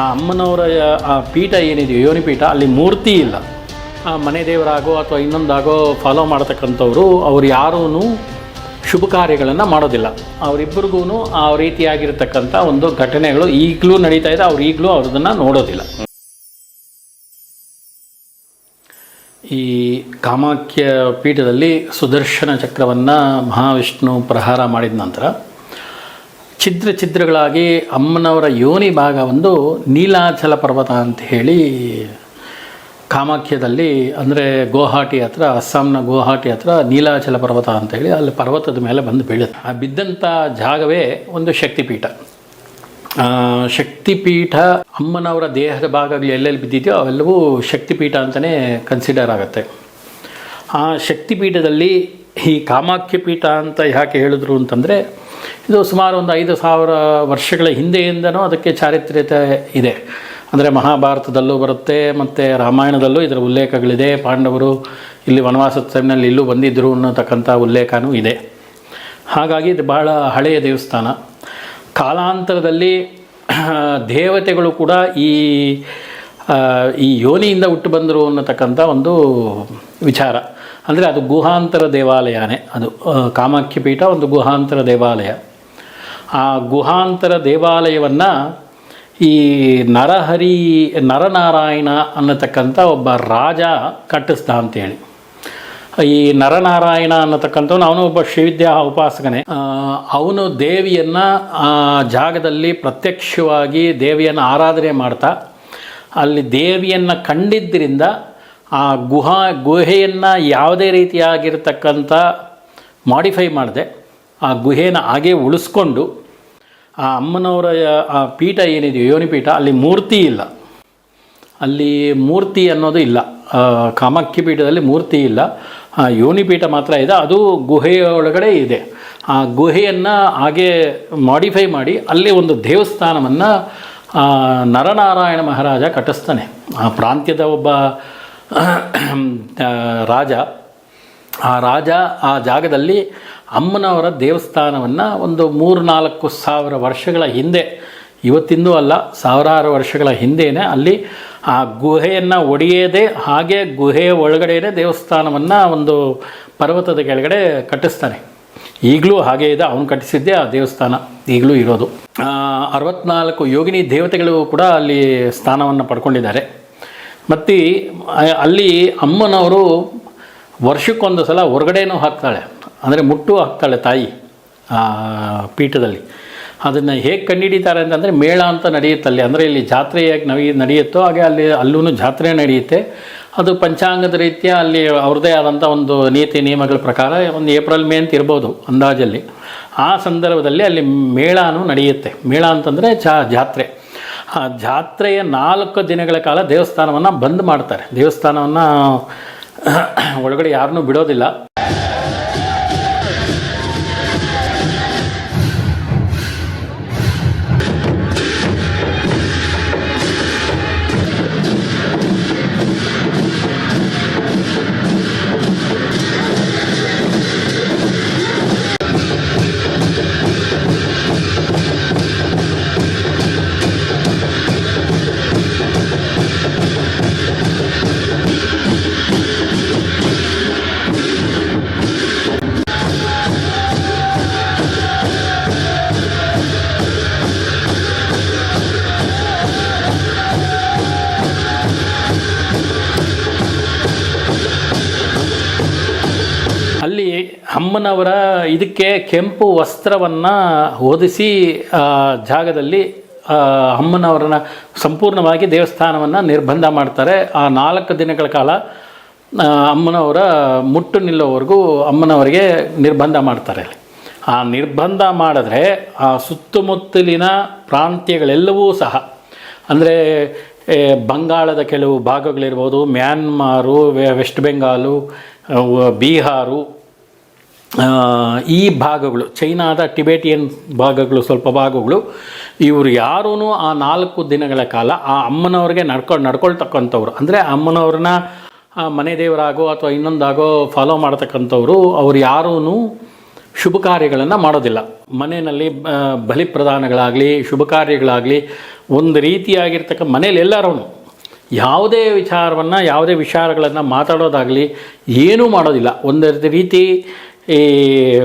ಆ ಅಮ್ಮನವರ, ಆ ಪೀಠ ಏನಿದೆಯೋ, ಯೋನಿ ಪೀಠ, ಅಲ್ಲಿ ಮೂರ್ತಿ ಇಲ್ಲ. ಆ ಮನೆ ದೇವರಾಗೋ ಅಥವಾ ಇನ್ನೊಂದಾಗೋ ಫಾಲೋ ಮಾಡತಕ್ಕಂಥವ್ರು, ಅವ್ರು ಯಾರೂ ಶುಭ ಕಾರ್ಯಗಳನ್ನು ಮಾಡೋದಿಲ್ಲ. ಅವರಿಬ್ಬರಿಗೂ ಆ ರೀತಿಯಾಗಿರ್ತಕ್ಕಂಥ ಒಂದು ಘಟನೆಗಳು ಈಗಲೂ ನಡೀತಾ ಇದೆ, ಅವ್ರು ಈಗಲೂ ಅವ್ರದನ್ನು ನೋಡೋದಿಲ್ಲ. ಈ ಕಾಮಾಖ್ಯ ಪೀಠದಲ್ಲಿ ಸುದರ್ಶನ ಚಕ್ರವನ್ನು ಮಹಾವಿಷ್ಣು ಪ್ರಹಾರ ಮಾಡಿದ ನಂತರ ಛಿದ್ರ ಛಿದ್ರಗಳಾಗಿ ಅಮ್ಮನವರ ಯೋನಿ ಭಾಗ ಒಂದು ನೀಲಾಚಲ ಪರ್ವತ ಅಂತ ಹೇಳಿ ಕಾಮಾಖ್ಯದಲ್ಲಿ, ಅಂದರೆ ಗೋಹಾಟಿ ಹತ್ರ, ಅಸ್ಸಾಂನ ಗೋಹಾಟಿ ಹತ್ರ ನೀಲಾಚಲ ಪರ್ವತ ಅಂತ ಹೇಳಿ ಅಲ್ಲಿ ಪರ್ವತದ ಮೇಲೆ ಬಂದು ಬೀಳುತ್ತೆ. ಆ ಬಿದ್ದಂಥ ಜಾಗವೇ ಒಂದು ಶಕ್ತಿಪೀಠ. ಶಕ್ತಿಪೀಠ ಅಮ್ಮನವರ ದೇಹದ ಭಾಗಗಳು ಎಲ್ಲೆಲ್ಲಿ ಬಿದ್ದಿದೆಯೋ ಅವೆಲ್ಲವೂ ಶಕ್ತಿಪೀಠ ಅಂತಲೇ ಕನ್ಸಿಡರ್ ಆಗುತ್ತೆ. ಆ ಶಕ್ತಿಪೀಠದಲ್ಲಿ ಈ ಕಾಮಾಖ್ಯ ಪೀಠ ಅಂತ ಯಾಕೆ ಹೇಳಿದ್ರು ಅಂತಂದರೆ ಇದು ಸುಮಾರು ಒಂದು ಐದು ಸಾವಿರ ವರ್ಷಗಳ ಹಿಂದೆಯಿಂದನೂ ಅದಕ್ಕೆ ಚಾರಿತ್ರ್ಯತೆ ಇದೆ. ಅಂದರೆ ಮಹಾಭಾರತದಲ್ಲೂ ಬರುತ್ತೆ, ಮತ್ತು ರಾಮಾಯಣದಲ್ಲೂ ಇದರ ಉಲ್ಲೇಖಗಳಿದೆ. ಪಾಂಡವರು ಇಲ್ಲಿ ವನವಾಸದ ಟೈಮ್ನಲ್ಲಿ ಇಲ್ಲೂ ಬಂದಿದ್ದರು ಅನ್ನತಕ್ಕಂಥ ಉಲ್ಲೇಖನೂ ಇದೆ. ಹಾಗಾಗಿ ಇದು ಬಹಳ ಹಳೆಯ ದೇವಸ್ಥಾನ. ಕಾಲಾಂತರದಲ್ಲಿ ದೇವತೆಗಳು ಕೂಡ ಈ ಈ ಯೋನಿಯಿಂದ ಹುಟ್ಟು ಬಂದರು ಅನ್ನತಕ್ಕಂಥ ಒಂದು ವಿಚಾರ. ಅಂದರೆ ಅದು ಗುಹಾಂತರ ದೇವಾಲಯನೇ ಅದು ಕಾಮಾಖ್ಯಪೀಠ ಕಾಮಾಖ್ಯ ಪೀಠ ಒಂದು ಗುಹಾಂತರ ದೇವಾಲಯ. ಆ ಗುಹಾಂತರ ದೇವಾಲಯವನ್ನು ಈ ನರಹರಿ, ನರನಾರಾಯಣ ಅನ್ನತಕ್ಕಂಥ ಒಬ್ಬ ರಾಜ ಕಟ್ಟಿಸ್ದ ಅಂತೇಳಿ. ಈ ನರನಾರಾಯಣ ಅನ್ನತಕ್ಕಂಥವ್ನು ಅವನು ಒಬ್ಬ ಶ್ರೀವಿದ್ಯಾ ಉಪಾಸಕನೇ. ಅವನು ದೇವಿಯನ್ನು ಆ ಜಾಗದಲ್ಲಿ ಪ್ರತ್ಯಕ್ಷವಾಗಿ ದೇವಿಯನ್ನು ಆರಾಧನೆ ಮಾಡ್ತಾ, ಅಲ್ಲಿ ದೇವಿಯನ್ನು ಕಂಡಿದ್ದರಿಂದ ಆ ಗುಹಾ, ಗುಹೆಯನ್ನು ಯಾವುದೇ ರೀತಿಯಾಗಿರ್ತಕ್ಕಂಥ ಮಾಡಿಫೈ ಮಾಡದೆ. ಆ ಗುಹೆನ ಹಾಗೆ ಉಳಿಸ್ಕೊಂಡು ಆ ಅಮ್ಮನವರ ಆ ಪೀಠ ಏನಿದೆಯೋ ಯೋನಿ ಪೀಠ ಅಲ್ಲಿ ಮೂರ್ತಿ ಇಲ್ಲ. ಅಲ್ಲಿ ಮೂರ್ತಿ ಅನ್ನೋದು ಇಲ್ಲ. ಕಾಮಾಖ್ಯ ಪೀಠದಲ್ಲಿ ಮೂರ್ತಿ ಇಲ್ಲ. ಆ, ಯೋನಿ ಪೀಠ ಮಾತ್ರ ಇದೆ. ಅದು ಗುಹೆಯೊಳಗಡೆ ಇದೆ. ಆ ಗುಹೆಯನ್ನು ಹಾಗೆ ಮಾಡಿಫೈ ಮಾಡಿ ಅಲ್ಲಿ ಒಂದು ದೇವಸ್ಥಾನವನ್ನು ನರನಾರಾಯಣ ಮಹಾರಾಜ ಕಟ್ಟಿಸ್ತಾನೆ. ಆ ಪ್ರಾಂತ್ಯದ ಒಬ್ಬ ರಾಜ. ಆ ರಾಜ ಆ ಜಾಗದಲ್ಲಿ ಅಮ್ಮನವರ ದೇವಸ್ಥಾನವನ್ನು ಒಂದು ಮೂರು ನಾಲ್ಕು ಸಾವಿರ ವರ್ಷಗಳ ಹಿಂದೆ ಇವತ್ತಿಂದೂ ಅಲ್ಲ, ಸಾವಿರಾರು ವರ್ಷಗಳ ಹಿಂದೆಯೇ ಅಲ್ಲಿ ಆ ಗುಹೆಯನ್ನು ಒಡೆಯದೇ ಹಾಗೆ ಗುಹೆಯ ಒಳಗಡೆಯೇ ದೇವಸ್ಥಾನವನ್ನು ಒಂದು ಪರ್ವತದ ಕೆಳಗಡೆ ಕಟ್ಟಿಸ್ತಾನೆ. ಈಗಲೂ ಹಾಗೇ ಇದೆ, ಅವನು ಕಟ್ಟಿಸಿದ್ದೆ ಆ ದೇವಸ್ಥಾನ, ಈಗಲೂ ಇರೋದು. ಅರವತ್ನಾಲ್ಕು ಯೋಗಿನಿ ದೇವತೆಗಳು ಕೂಡ ಅಲ್ಲಿ ಸ್ಥಾನವನ್ನು ಪಡ್ಕೊಂಡಿದ್ದಾರೆ. ಮತ್ತು ಅಲ್ಲಿ ಅಮ್ಮನವರು ವರ್ಷಕ್ಕೊಂದು ಸಲ ಹೊರಗಡೆನೂ ಹಾಕ್ತಾಳೆ. ಅಂದರೆ ಮುಟ್ಟು ಹಾಕ್ತಾಳೆ ತಾಯಿ, ಆ, ಪೀಠದಲ್ಲಿ. ಅದನ್ನು ಹೇಗೆ ಕಂಡುಹಿಡಿತಾರೆ ಅಂತಂದರೆ ಮೇಳ ಅಂತ ನಡೆಯುತ್ತಲ್ಲಿ ಅಂದರೆ ಇಲ್ಲಿ ಜಾತ್ರೆ ಹೇಗೆ ನವಿ, ನಡೆಯುತ್ತೋ ಹಾಗೆ ಅಲ್ಲಿ ಅಲ್ಲೂ ಜಾತ್ರೆ ನಡೆಯುತ್ತೆ. ಅದು ಪಂಚಾಂಗದ ರೀತಿಯ ಅಲ್ಲಿ ಅವ್ರದ್ದೇ ಆದಂಥ ಒಂದು ನೀತಿ, ನಿಯಮಗಳ ಪ್ರಕಾರ ಒಂದು ಏಪ್ರಿಲ್, ಮೇ ಅಂತ ಇರ್ಬೋದು ಅಂದಾಜಲ್ಲಿ. ಆ ಸಂದರ್ಭದಲ್ಲಿ ಅಲ್ಲಿ ಮೇಳನೂ ನಡೆಯುತ್ತೆ. ಮೇಳ ಅಂತಂದರೆ ಚಾ ಜಾತ್ರೆ. ಆ ಜಾತ್ರೆಯ ನಾಲ್ಕು ದಿನಗಳ ಕಾಲ ದೇವಸ್ಥಾನವನ್ನು ಬಂದ್ ಮಾಡ್ತಾರೆ. ದೇವಸ್ಥಾನವನ್ನು ಒಳಗಡೆ ಯಾರನ್ನೂ ಬಿಡೋದಿಲ್ಲ. ಇದಕ್ಕೆ ಕೆಂಪು ವಸ್ತ್ರವನ್ನು ಹೊದಿಸಿ ಜಾಗದಲ್ಲಿ ಅಮ್ಮನವರನ್ನ ಸಂಪೂರ್ಣವಾಗಿ ದೇವಸ್ಥಾನವನ್ನು ನಿರ್ಬಂಧ ಮಾಡ್ತಾರೆ. ಆ ನಾಲ್ಕು ದಿನಗಳ ಕಾಲ ಅಮ್ಮನವರ ಮುಟ್ಟು ನಿಲ್ಲೋವರೆಗೂ ಅಮ್ಮನವರಿಗೆ ನಿರ್ಬಂಧ ಮಾಡ್ತಾರೆ. ಆ ನಿರ್ಬಂಧ ಮಾಡಿದ್ರೆ ಆ ಸುತ್ತಮುತ್ತಲಿನ ಪ್ರಾಂತ್ಯಗಳೆಲ್ಲವೂ ಸಹ, ಅಂದರೆ ಬಂಗಾಳದ ಕೆಲವು ಭಾಗಗಳಿರ್ಬೋದು, ಮ್ಯಾನ್ಮಾರು ವೆಸ್ಟ್ ಬೆಂಗಾಲು ಬೀಹಾರು ಈ ಭಾಗಗಳು, ಚೈನಾದ ಟಿಬೇಟಿಯನ್ ಭಾಗಗಳು ಸ್ವಲ್ಪ ಭಾಗಗಳು, ಇವರು ಯಾರೂ ಆ ನಾಲ್ಕು ದಿನಗಳ ಕಾಲ ಆ ಅಮ್ಮನವ್ರಿಗೆ ನಡ್ಕೊಂಡು ನಡ್ಕೊಳ್ತಕ್ಕಂಥವ್ರು. ಅಂದರೆ ಅಮ್ಮನವ್ರನ್ನ ಮನೆ ದೇವರಾಗೋ ಅಥವಾ ಇನ್ನೊಂದಾಗೋ ಫಾಲೋ ಮಾಡ್ತಕ್ಕಂಥವ್ರು, ಅವ್ರು ಯಾರೂ ಶುಭ ಕಾರ್ಯಗಳನ್ನು ಮಾಡೋದಿಲ್ಲ. ಮನೆಯಲ್ಲಿ ಬಲಿ ಪ್ರದಾನಗಳಾಗಲಿ ಶುಭ ಕಾರ್ಯಗಳಾಗಲಿ, ಒಂದು ರೀತಿಯಾಗಿರ್ತಕ್ಕ ಮನೇಲಿ ಎಲ್ಲರೂ ಯಾವುದೇ ವಿಚಾರವನ್ನು, ಯಾವುದೇ ವಿಚಾರಗಳನ್ನು ಮಾತಾಡೋದಾಗಲಿ ಏನೂ ಮಾಡೋದಿಲ್ಲ. ಒಂದು ರೀತಿ ಈ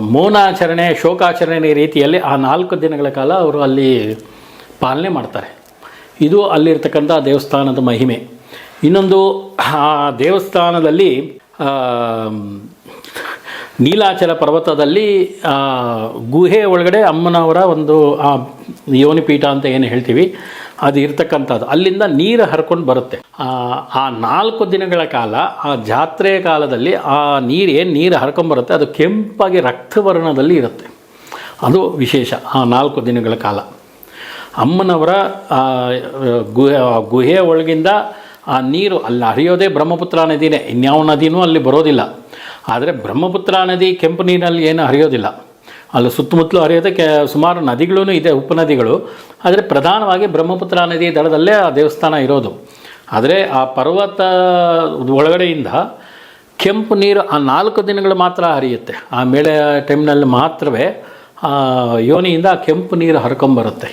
ಮೌನಾಚರಣೆ, ಶೋಕಾಚರಣೆ ರೀತಿಯಲ್ಲಿ ಆ ನಾಲ್ಕು ದಿನಗಳ ಕಾಲ ಅವರು ಅಲ್ಲಿ ಪಾಲನೆ ಮಾಡ್ತಾರೆ. ಇದು ಅಲ್ಲಿರ್ತಕ್ಕಂಥ ದೇವಸ್ಥಾನದ ಮಹಿಮೆ. ಇನ್ನೊಂದು, ಆ ದೇವಸ್ಥಾನದಲ್ಲಿ ನೀಲಾಚಲ ಪರ್ವತದಲ್ಲಿ ಗುಹೆ ಒಳಗಡೆ ಅಮ್ಮನವರ ಒಂದು, ಆ, ಯೋನಿಪೀಠ ಅಂತ ಏನು ಹೇಳ್ತೀವಿ. ಅದು ಇರ್ತಕ್ಕಂಥದ್ದು. ಅಲ್ಲಿಂದ ನೀರು ಹರ್ಕೊಂಡು ಬರುತ್ತೆ. ಆ, ನಾಲ್ಕು ದಿನಗಳ ಕಾಲ ಆ ಜಾತ್ರೆ ಕಾಲದಲ್ಲಿ ಆ ನೀರು ಏನು ನೀರು ಹರ್ಕೊಂಬರುತ್ತೆ ಅದು ಕೆಂಪಾಗಿ ರಕ್ತವರ್ಣದಲ್ಲಿ ಇರುತ್ತೆ. ಅದು ವಿಶೇಷ ಆ ನಾಲ್ಕು ದಿನಗಳ ಕಾಲ. ಅಮ್ಮನವರ ಗುಹೆ ಆ ಗುಹೆಯ ಒಳಗಿಂದ ಆ ನೀರು ಅಲ್ಲಿ ಹರಿಯೋದೇ ಬ್ರಹ್ಮಪುತ್ರ ನದಿನೇ. ಇನ್ಯಾವ ನದಿನೂ ಅಲ್ಲಿ ಬರೋದಿಲ್ಲ. ಆದರೆ ಬ್ರಹ್ಮಪುತ್ರ ನದಿ ಕೆಂಪು ನೀರಿನಲ್ಲಿ ಏನು ಹರಿಯೋದಿಲ್ಲ. ಅಲ್ಲಿ ಸುತ್ತಮುತ್ತಲು ಹರಿಯೋದೆ ಸುಮಾರು ನದಿಗಳೂ ಇದೆ, ಉಪನದಿಗಳು. ಆದರೆ ಪ್ರಧಾನವಾಗಿ ಬ್ರಹ್ಮಪುತ್ರ ನದಿ ದಡದಲ್ಲೇ ಆ ದೇವಸ್ಥಾನ ಇರೋದು. ಆದರೆ ಆ ಪರ್ವತ ಒಳಗಡೆಯಿಂದ ಕೆಂಪು ನೀರು ಆ ನಾಲ್ಕು ದಿನಗಳು ಮಾತ್ರ ಹರಿಯುತ್ತೆ. ಆ ಮೇಳೆ ಟೈಮ್ನಲ್ಲಿ ಮಾತ್ರವೇ ಯೋನಿಯಿಂದ ಆ ಕೆಂಪು ನೀರು ಹರ್ಕೊಂಬರುತ್ತೆ.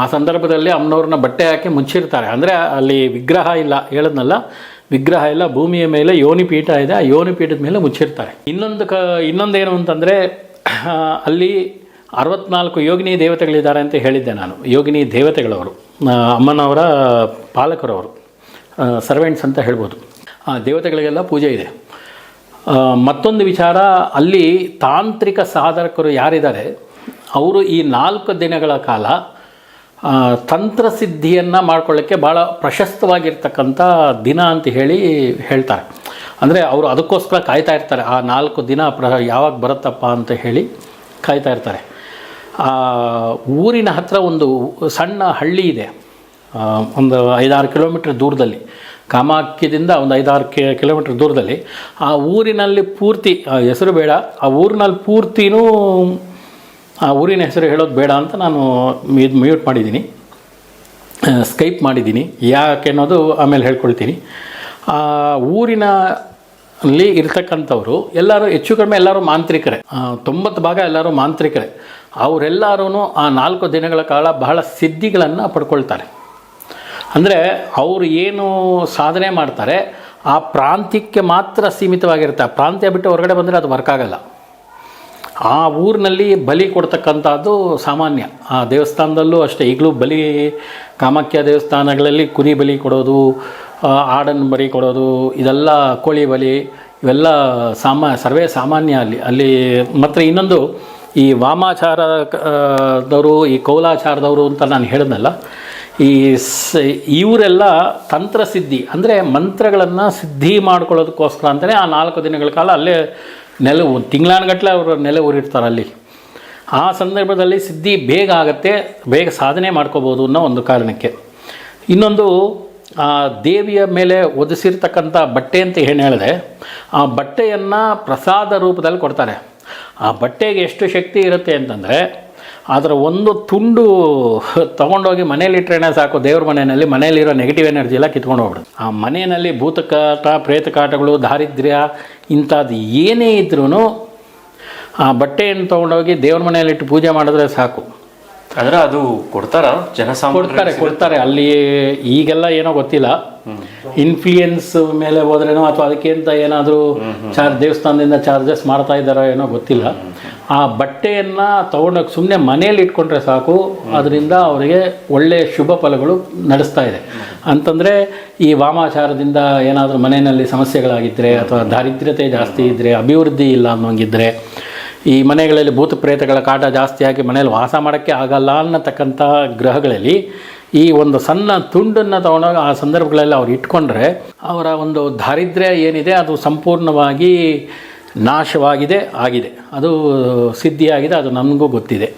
ಆ ಸಂದರ್ಭದಲ್ಲಿ ಅಮ್ಮನವ್ರನ್ನ ಬಟ್ಟೆ ಹಾಕಿ ಮುಚ್ಚಿರ್ತಾರೆ ಅಂದರೆ ಅಲ್ಲಿ ವಿಗ್ರಹ ಇಲ್ಲ, ಹೇಳದ್ನಲ್ಲ, ವಿಗ್ರಹ ಇಲ್ಲ, ಭೂಮಿಯ ಮೇಲೆ ಯೋನಿ ಪೀಠ ಇದೆ, ಆ ಯೋನಿ ಪೀಠದ ಮೇಲೆ ಮುಚ್ಚಿರ್ತಾರೆ. ಇನ್ನೊಂದು ಕ, ಇನ್ನೊಂದೇನು ಅಂತಂದರೆ ಅಲ್ಲಿ ಅರವತ್ನಾಲ್ಕು ಯೋಗಿನಿ ದೇವತೆಗಳಿದ್ದಾರೆ ಅಂತ ಹೇಳಿದ್ದೆ ನಾನು. ಯೋಗಿನಿ ದೇವತೆಗಳವರು. ಅಮ್ಮನವರ ಪಾಲಕರವರು. ಸರ್ವೆಂಟ್ಸ್ ಅಂತ ಹೇಳ್ಬೋದು. ಆ, ದೇವತೆಗಳಿಗೆಲ್ಲ ಪೂಜೆ ಇದೆ. ಮತ್ತೊಂದು ವಿಚಾರ, ಅಲ್ಲಿ ತಾಂತ್ರಿಕ ಸಾಧಕರು ಯಾರಿದ್ದಾರೆ? ಅವರು ಈ ನಾಲ್ಕು ದಿನಗಳ ಕಾಲ ತಂತ್ರಸಿದ್ಧಿಯನ್ನು ಮಾಡ್ಕೊಳ್ಳೋಕ್ಕೆ ಭಾಳ ಪ್ರಶಸ್ತವಾಗಿರ್ತಕ್ಕಂಥ ದಿನ ಅಂತ ಹೇಳಿ ಹೇಳ್ತಾರೆ. ಅಂದರೆ ಅವರು ಅದಕ್ಕೋಸ್ಕರ ಕಾಯ್ತಾ ಇರ್ತಾರೆ, ಆ ನಾಲ್ಕು ದಿನ ಪ್ರ ಯಾವಾಗ ಬರುತ್ತಪ್ಪ ಅಂತ ಹೇಳಿ ಕಾಯ್ತಾ ಇರ್ತಾರೆ. ಊರಿನ ಹತ್ರ ಒಂದು ಸಣ್ಣ ಹಳ್ಳಿ ಇದೆ ಒಂದು ಐದಾರು ಕಿಲೋಮೀಟ್ರ್ ದೂರದಲ್ಲಿ ಕಾಮಾಕ್ಯದಿಂದ ಒಂದು ಐದಾರು ಕೆ, ಕಿಲೋಮೀಟ್ರ್ ದೂರದಲ್ಲಿ. ಆ ಊರಿನಲ್ಲಿ ಪೂರ್ತಿ ಹೆಸರು ಬೇಡ, ಆ ಊರಿನಲ್ಲಿ ಪೂರ್ತಿನೂ, ಆ ಊರಿನ ಹೆಸರು ಹೇಳೋದು ಬೇಡ ಅಂತ ನಾನು ಇದು ಮ್ಯೂಟ್ ಮಾಡಿದ್ದೀನಿ. ಸ್ಕೈಪ್ ಮಾಡಿದ್ದೀನಿ. ಯಾಕೆ ಅನ್ನೋದು ಆಮೇಲೆ ಹೇಳ್ಕೊಳ್ತೀನಿ. ಆ ಊರಿನ ಅಲ್ಲಿ ಇರ್ತಕ್ಕಂಥವ್ರು ಎಲ್ಲರೂ ಹೆಚ್ಚು ಕಡಿಮೆ ಎಲ್ಲರೂ ಮಾಂತ್ರಿಕರೇ. ತೊಂಬತ್ತು ಭಾಗ ಎಲ್ಲರೂ ಮಾಂತ್ರಿಕರೇ. ಅವರೆಲ್ಲರೂ ಆ ನಾಲ್ಕು ದಿನಗಳ ಕಾಲ ಬಹಳ ಸಿದ್ಧಿಗಳನ್ನು ಪಡ್ಕೊಳ್ತಾರೆ. ಅಂದರೆ ಅವರು ಏನು ಸಾಧನೆ ಮಾಡ್ತಾರೆ, ಆ ಪ್ರಾಂತ್ಯಕ್ಕೆ ಮಾತ್ರ ಸೀಮಿತವಾಗಿರುತ್ತೆ. ಆ ಪ್ರಾಂತ್ಯ ಬಿಟ್ಟು ಹೊರಗಡೆ ಬಂದರೆ ಅದು ವರ್ಕ್ ಆಗಲ್ಲ. ಆ ಊರಿನಲ್ಲಿ ಬಲಿ ಕೊಡ್ತಕ್ಕಂಥದ್ದು ಸಾಮಾನ್ಯ. ಆ ದೇವಸ್ಥಾನದಲ್ಲೂ ಅಷ್ಟೇ. ಈಗಲೂ ಬಲಿ, ಕಾಮಾಖ್ಯ ದೇವಸ್ಥಾನಗಳಲ್ಲಿ ಕುರಿ ಬಲಿ ಕೊಡೋದು ಆಡನ್ನು ಬಲಿ ಕೊಡೋದು, ಇದೆಲ್ಲ ಕೋಳಿ ಬಲಿ, ಇವೆಲ್ಲ ಸಾಮಾ, ಸರ್ವೇ ಸಾಮಾನ್ಯ ಅಲ್ಲಿ. ಅಲ್ಲಿ ಮತ್ತು ಇನ್ನೊಂದು ಈ ವಾಮಾಚಾರದವರು, ಈ ಕೌಲಾಚಾರದವರು ಅಂತ ನಾನು ಹೇಳಿದ್ನಲ್ಲ, ಈ ಸ, ಇವರೆಲ್ಲ ತಂತ್ರಸಿದ್ಧಿ, ಅಂದರೆ ಮಂತ್ರಗಳನ್ನು ಸಿದ್ಧಿ ಮಾಡ್ಕೊಳ್ಳೋದಕ್ಕೋಸ್ಕರ ಅಂತಲೇ ಆ ನಾಲ್ಕು ದಿನಗಳ ಕಾಲ ಅಲ್ಲೇ ನೆಲೆ ತಿಂಗಳಾನುಗಟ್ಟಲೆ ಅವರು ನೆಲೆ ಊರಿರ್ತಾರೆ ಅಲ್ಲಿ. ಆ ಸಂದರ್ಭದಲ್ಲಿ ಸಿದ್ಧಿ ಬೇಗ ಆಗುತ್ತೆ, ಬೇಗ ಸಾಧನೆ ಮಾಡ್ಕೋಬೋದು ಅನ್ನೋ ಒಂದು ಕಾರಣಕ್ಕೆ. ಇನ್ನೊಂದು, ಆ ದೇವಿಯ ಮೇಲೆ ಒದಿಸಿರ್ತಕ್ಕಂಥ ಬಟ್ಟೆ ಅಂತ ಏನು ಹೇಳಿದೆ, ಆ ಬಟ್ಟೆಯನ್ನು ಪ್ರಸಾದ ರೂಪದಲ್ಲಿ ಕೊಡ್ತಾರೆ. ಆ ಬಟ್ಟೆಗೆ ಎಷ್ಟು ಶಕ್ತಿ ಇರುತ್ತೆ ಅಂತಂದರೆ ಅದರ ಒಂದು ತುಂಡು ತೊಗೊಂಡೋಗಿ ಮನೇಲಿಟ್ರೇನೆ ಸಾಕು ದೇವ್ರ ಮನೆಯಲ್ಲಿ ಮನೆಯಲ್ಲಿರೋ ನೆಗೆಟಿವ್ ಎನರ್ಜಿ ಎಲ್ಲ ಕಿತ್ಕೊಂಡು ಹೋಗ್ಬಿಡುತ್ತೆ. ಆ ಮನೆಯಲ್ಲಿ ಭೂತಕಾಟ ಪ್ರೇತಕಾಟಗಳು ದಾರಿದ್ರ್ಯ ಇಂಥದ್ದು ಏನೇ ಇದ್ರೂ ಆ ಬಟ್ಟೆಯನ್ನು ತೊಗೊಂಡೋಗಿ ದೇವ್ರ ಮನೆಯಲ್ಲಿಟ್ಟು ಪೂಜೆ ಮಾಡಿದ್ರೆ ಸಾಕು. ಆದರೆ ಅದು ಕೊಡ್ತಾರ? ಜನ ಕೊಡ್ತಾರೆ ಕೊಡ್ತಾರೆ. ಅಲ್ಲಿ ಈಗೆಲ್ಲ ಏನೋ ಗೊತ್ತಿಲ್ಲ. ಇನ್ಫ್ಲೂಯೆನ್ಸ್ ಮೇಲೆ ಹೋದ್ರೇನೋ ಅಥವಾ ಅದಕ್ಕಿಂತ ಏನಾದರೂ ಚಾರ್ಜ್ ದೇವಸ್ಥಾನದಿಂದ ಚಾರ್ಜಸ್ ಮಾಡ್ತಾ ಇದ್ದಾರೋ ಏನೋ ಗೊತ್ತಿಲ್ಲ. ಆ ಬಟ್ಟೆಯನ್ನ ತಗೊಂಡೋಗಿ ಸುಮ್ಮನೆ ಮನೆಯಲ್ಲಿ ಇಟ್ಕೊಂಡ್ರೆ ಸಾಕು. ಅದರಿಂದ ಅವರಿಗೆ ಒಳ್ಳೆಯ ಶುಭ ಫಲಗಳು ನಡೆಸ್ತಾ ಇದೆ. ಅಂತಂದರೆ ಈ ವಾಮಾಚಾರದಿಂದ ಏನಾದರೂ ಮನೆಯಲ್ಲಿ ಸಮಸ್ಯೆಗಳಾಗಿದ್ದರೆ ಅಥವಾ ದಾರಿದ್ರ್ಯತೆ ಜಾಸ್ತಿ ಇದ್ದರೆ ಅಭಿವೃದ್ಧಿ ಇಲ್ಲ ಅನ್ನೋಂಗಿದ್ರೆ, ಈ ಮನೆಗಳಲ್ಲಿ ಭೂತ ಪ್ರೇತಗಳ ಕಾಟ ಜಾಸ್ತಿ ಆಗಿ ಮನೆಯಲ್ಲಿ ವಾಸ ಮಾಡೋಕ್ಕೆ ಆಗಲ್ಲ ಅನ್ನತಕ್ಕಂಥ ಗ್ರಹಗಳಲ್ಲಿ ಈ ಒಂದು ಸಣ್ಣ ತುಂಡನ್ನು ತಗೊಂಡಾಗ ಆ ಸಂದರ್ಭಗಳಲ್ಲಿ ಅವ್ರು ಇಟ್ಕೊಂಡ್ರೆ ಅವರ ಒಂದು ದಾರಿದ್ರ್ಯ ಏನಿದೆ ಅದು ಸಂಪೂರ್ಣವಾಗಿ ನಾಶವಾಗಿದೆ, ಆಗಿದೆ. ಅದು ಸಿದ್ಧಿಯಾಗಿದೆ, ಅದು ನಮಗೂ ಗೊತ್ತಿದೆ.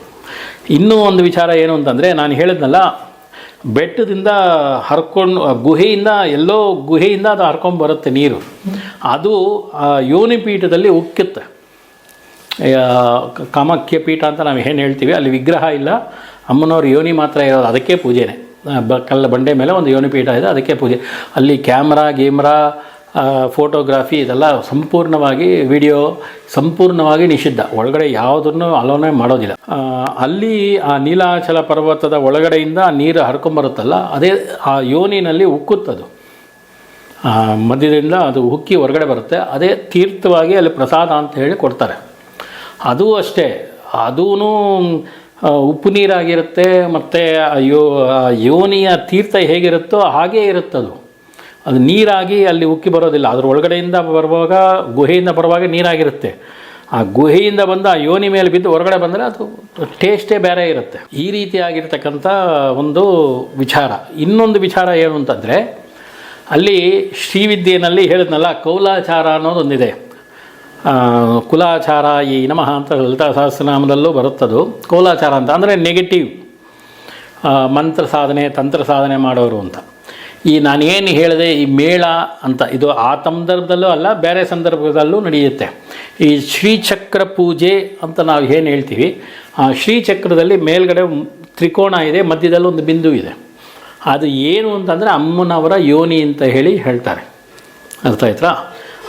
ಇನ್ನೂ ಒಂದು ವಿಚಾರ ಏನು ಅಂತಂದರೆ, ನಾನು ಹೇಳಿದ್ನಲ್ಲ, ಬೆಟ್ಟದಿಂದ ಹರ್ಕೊಂಡು, ಗುಹೆಯಿಂದ, ಎಲ್ಲೋ ಗುಹೆಯಿಂದ ಅದು ಹರ್ಕೊಂಡು ಬರುತ್ತೆ ನೀರು. ಅದು ಯೋನಿ ಯೋನಿಪೀಠದಲ್ಲಿ ಉಕ್ಕುತ್ತೆ. ಕಾಮಾಖ್ಯ ಪೀಠ ಅಂತ ನಾವು ಏನು ಹೇಳ್ತೀವಿ, ಅಲ್ಲಿ ವಿಗ್ರಹ ಇಲ್ಲ. ಅಮ್ಮನವ್ರ ಯೋನಿ ಮಾತ್ರ ಇರೋದು, ಅದಕ್ಕೆ ಪೂಜೆನೇ. ಕಲ್ಲ ಬಂಡೆ ಮೇಲೆ ಒಂದು ಯೋನಿ ಪೀಠ ಇದೆ, ಅದಕ್ಕೆ ಪೂಜೆ. ಅಲ್ಲಿ ಕ್ಯಾಮ್ರಾ, ಗೇಮ್ರಾ ಫೋಟೋಗ್ರಾಫಿ ಇದೆಲ್ಲ ಸಂಪೂರ್ಣವಾಗಿ ವಿಡಿಯೋ ಸಂಪೂರ್ಣವಾಗಿ ನಿಷಿದ್ಧ. ಒಳಗಡೆ ಯಾವುದನ್ನು ಅಲೋನೆ ಮಾಡೋದಿಲ್ಲ. ಅಲ್ಲಿ ಆ ನೀಲಾಚಲ ಪರ್ವತದ ಒಳಗಡೆಯಿಂದ ನೀರು ಹರ್ಕೊಂಬರುತ್ತಲ್ಲ ಅದೇ ಆ ಯೋನಿನಲ್ಲಿ ಉಕ್ಕುತ್ತದು. ಮಧ್ಯದಿಂದ ಅದು ಉಕ್ಕಿ ಹೊರಗಡೆ ಬರುತ್ತೆ. ಅದೇ ತೀರ್ಥವಾಗಿ ಅಲ್ಲಿ ಪ್ರಸಾದ ಅಂತ ಹೇಳಿ ಕೊಡ್ತಾರೆ. ಅದು ಅಷ್ಟೇ. ಅದೂ ಉಪ್ಪು ನೀರಾಗಿರುತ್ತೆ, ಮತ್ತು ಯೋ ಯೋನಿಯ ತೀರ್ಥ ಹೇಗಿರುತ್ತೋ ಹಾಗೇ ಇರುತ್ತದು. ಅದು ನೀರಾಗಿ ಅಲ್ಲಿ ಉಕ್ಕಿ ಬರೋದಿಲ್ಲ. ಅದ್ರ ಒಳಗಡೆಯಿಂದ ಬರುವಾಗ ಗುಹೆಯಿಂದ ಬರುವಾಗ ನೀರಾಗಿರುತ್ತೆ. ಆ ಗುಹೆಯಿಂದ ಬಂದ ಆ ಯೋನಿ ಮೇಲೆ ಬಿದ್ದು ಹೊರಗಡೆ ಬಂದರೆ ಅದು ಟೇಸ್ಟೇ ಬೇರೆ ಇರುತ್ತೆ. ಈ ರೀತಿಯಾಗಿರ್ತಕ್ಕಂಥ ಒಂದು ವಿಚಾರ. ಇನ್ನೊಂದು ವಿಚಾರ ಏನು ಅಂತಂದರೆ, ಅಲ್ಲಿ ಶ್ರೀವಿದ್ಯೆಯಲ್ಲಿ ಹೇಳಿದ್ನಲ್ಲ, ಕೌಲಾಚಾರ ಅನ್ನೋದೊಂದಿದೆ. ಕುಲಾಚಾರ ಈ ನಮಃ ಅಂತ ಲಲಿತಾ ಸಹಸ್ರನಾಮದಲ್ಲೂ ಬರುತ್ತದು. ಕೌಲಾಚಾರ ಅಂತ ಅಂದರೆ ನೆಗೆಟಿವ್ ಮಂತ್ರ ಸಾಧನೆ, ತಂತ್ರ ಸಾಧನೆ ಮಾಡೋರು ಅಂತ. ಈ ನಾನೇನು ಹೇಳಿದೆ, ಈ ಮೇಳ ಅಂತ, ಇದು ಆ ಸಂದರ್ಭದಲ್ಲೂ ಅಲ್ಲ, ಬೇರೆ ಸಂದರ್ಭದಲ್ಲೂ ನಡೆಯುತ್ತೆ. ಈ ಶ್ರೀಚಕ್ರ ಪೂಜೆ ಅಂತ ನಾವು ಏನು ಹೇಳ್ತೀವಿ, ಆ ಶ್ರೀಚಕ್ರದಲ್ಲಿ ಮೇಲ್ಗಡೆ ತ್ರಿಕೋಣ ಇದೆ, ಮಧ್ಯದಲ್ಲಿ ಒಂದು ಬಿಂದು ಇದೆ. ಅದು ಏನು ಅಂತಂದರೆ ಅಮ್ಮನವರ ಯೋನಿ ಅಂತ ಹೇಳಿ ಹೇಳ್ತಾರೆ. ಅರ್ಥ ಆಯ್ತಾ?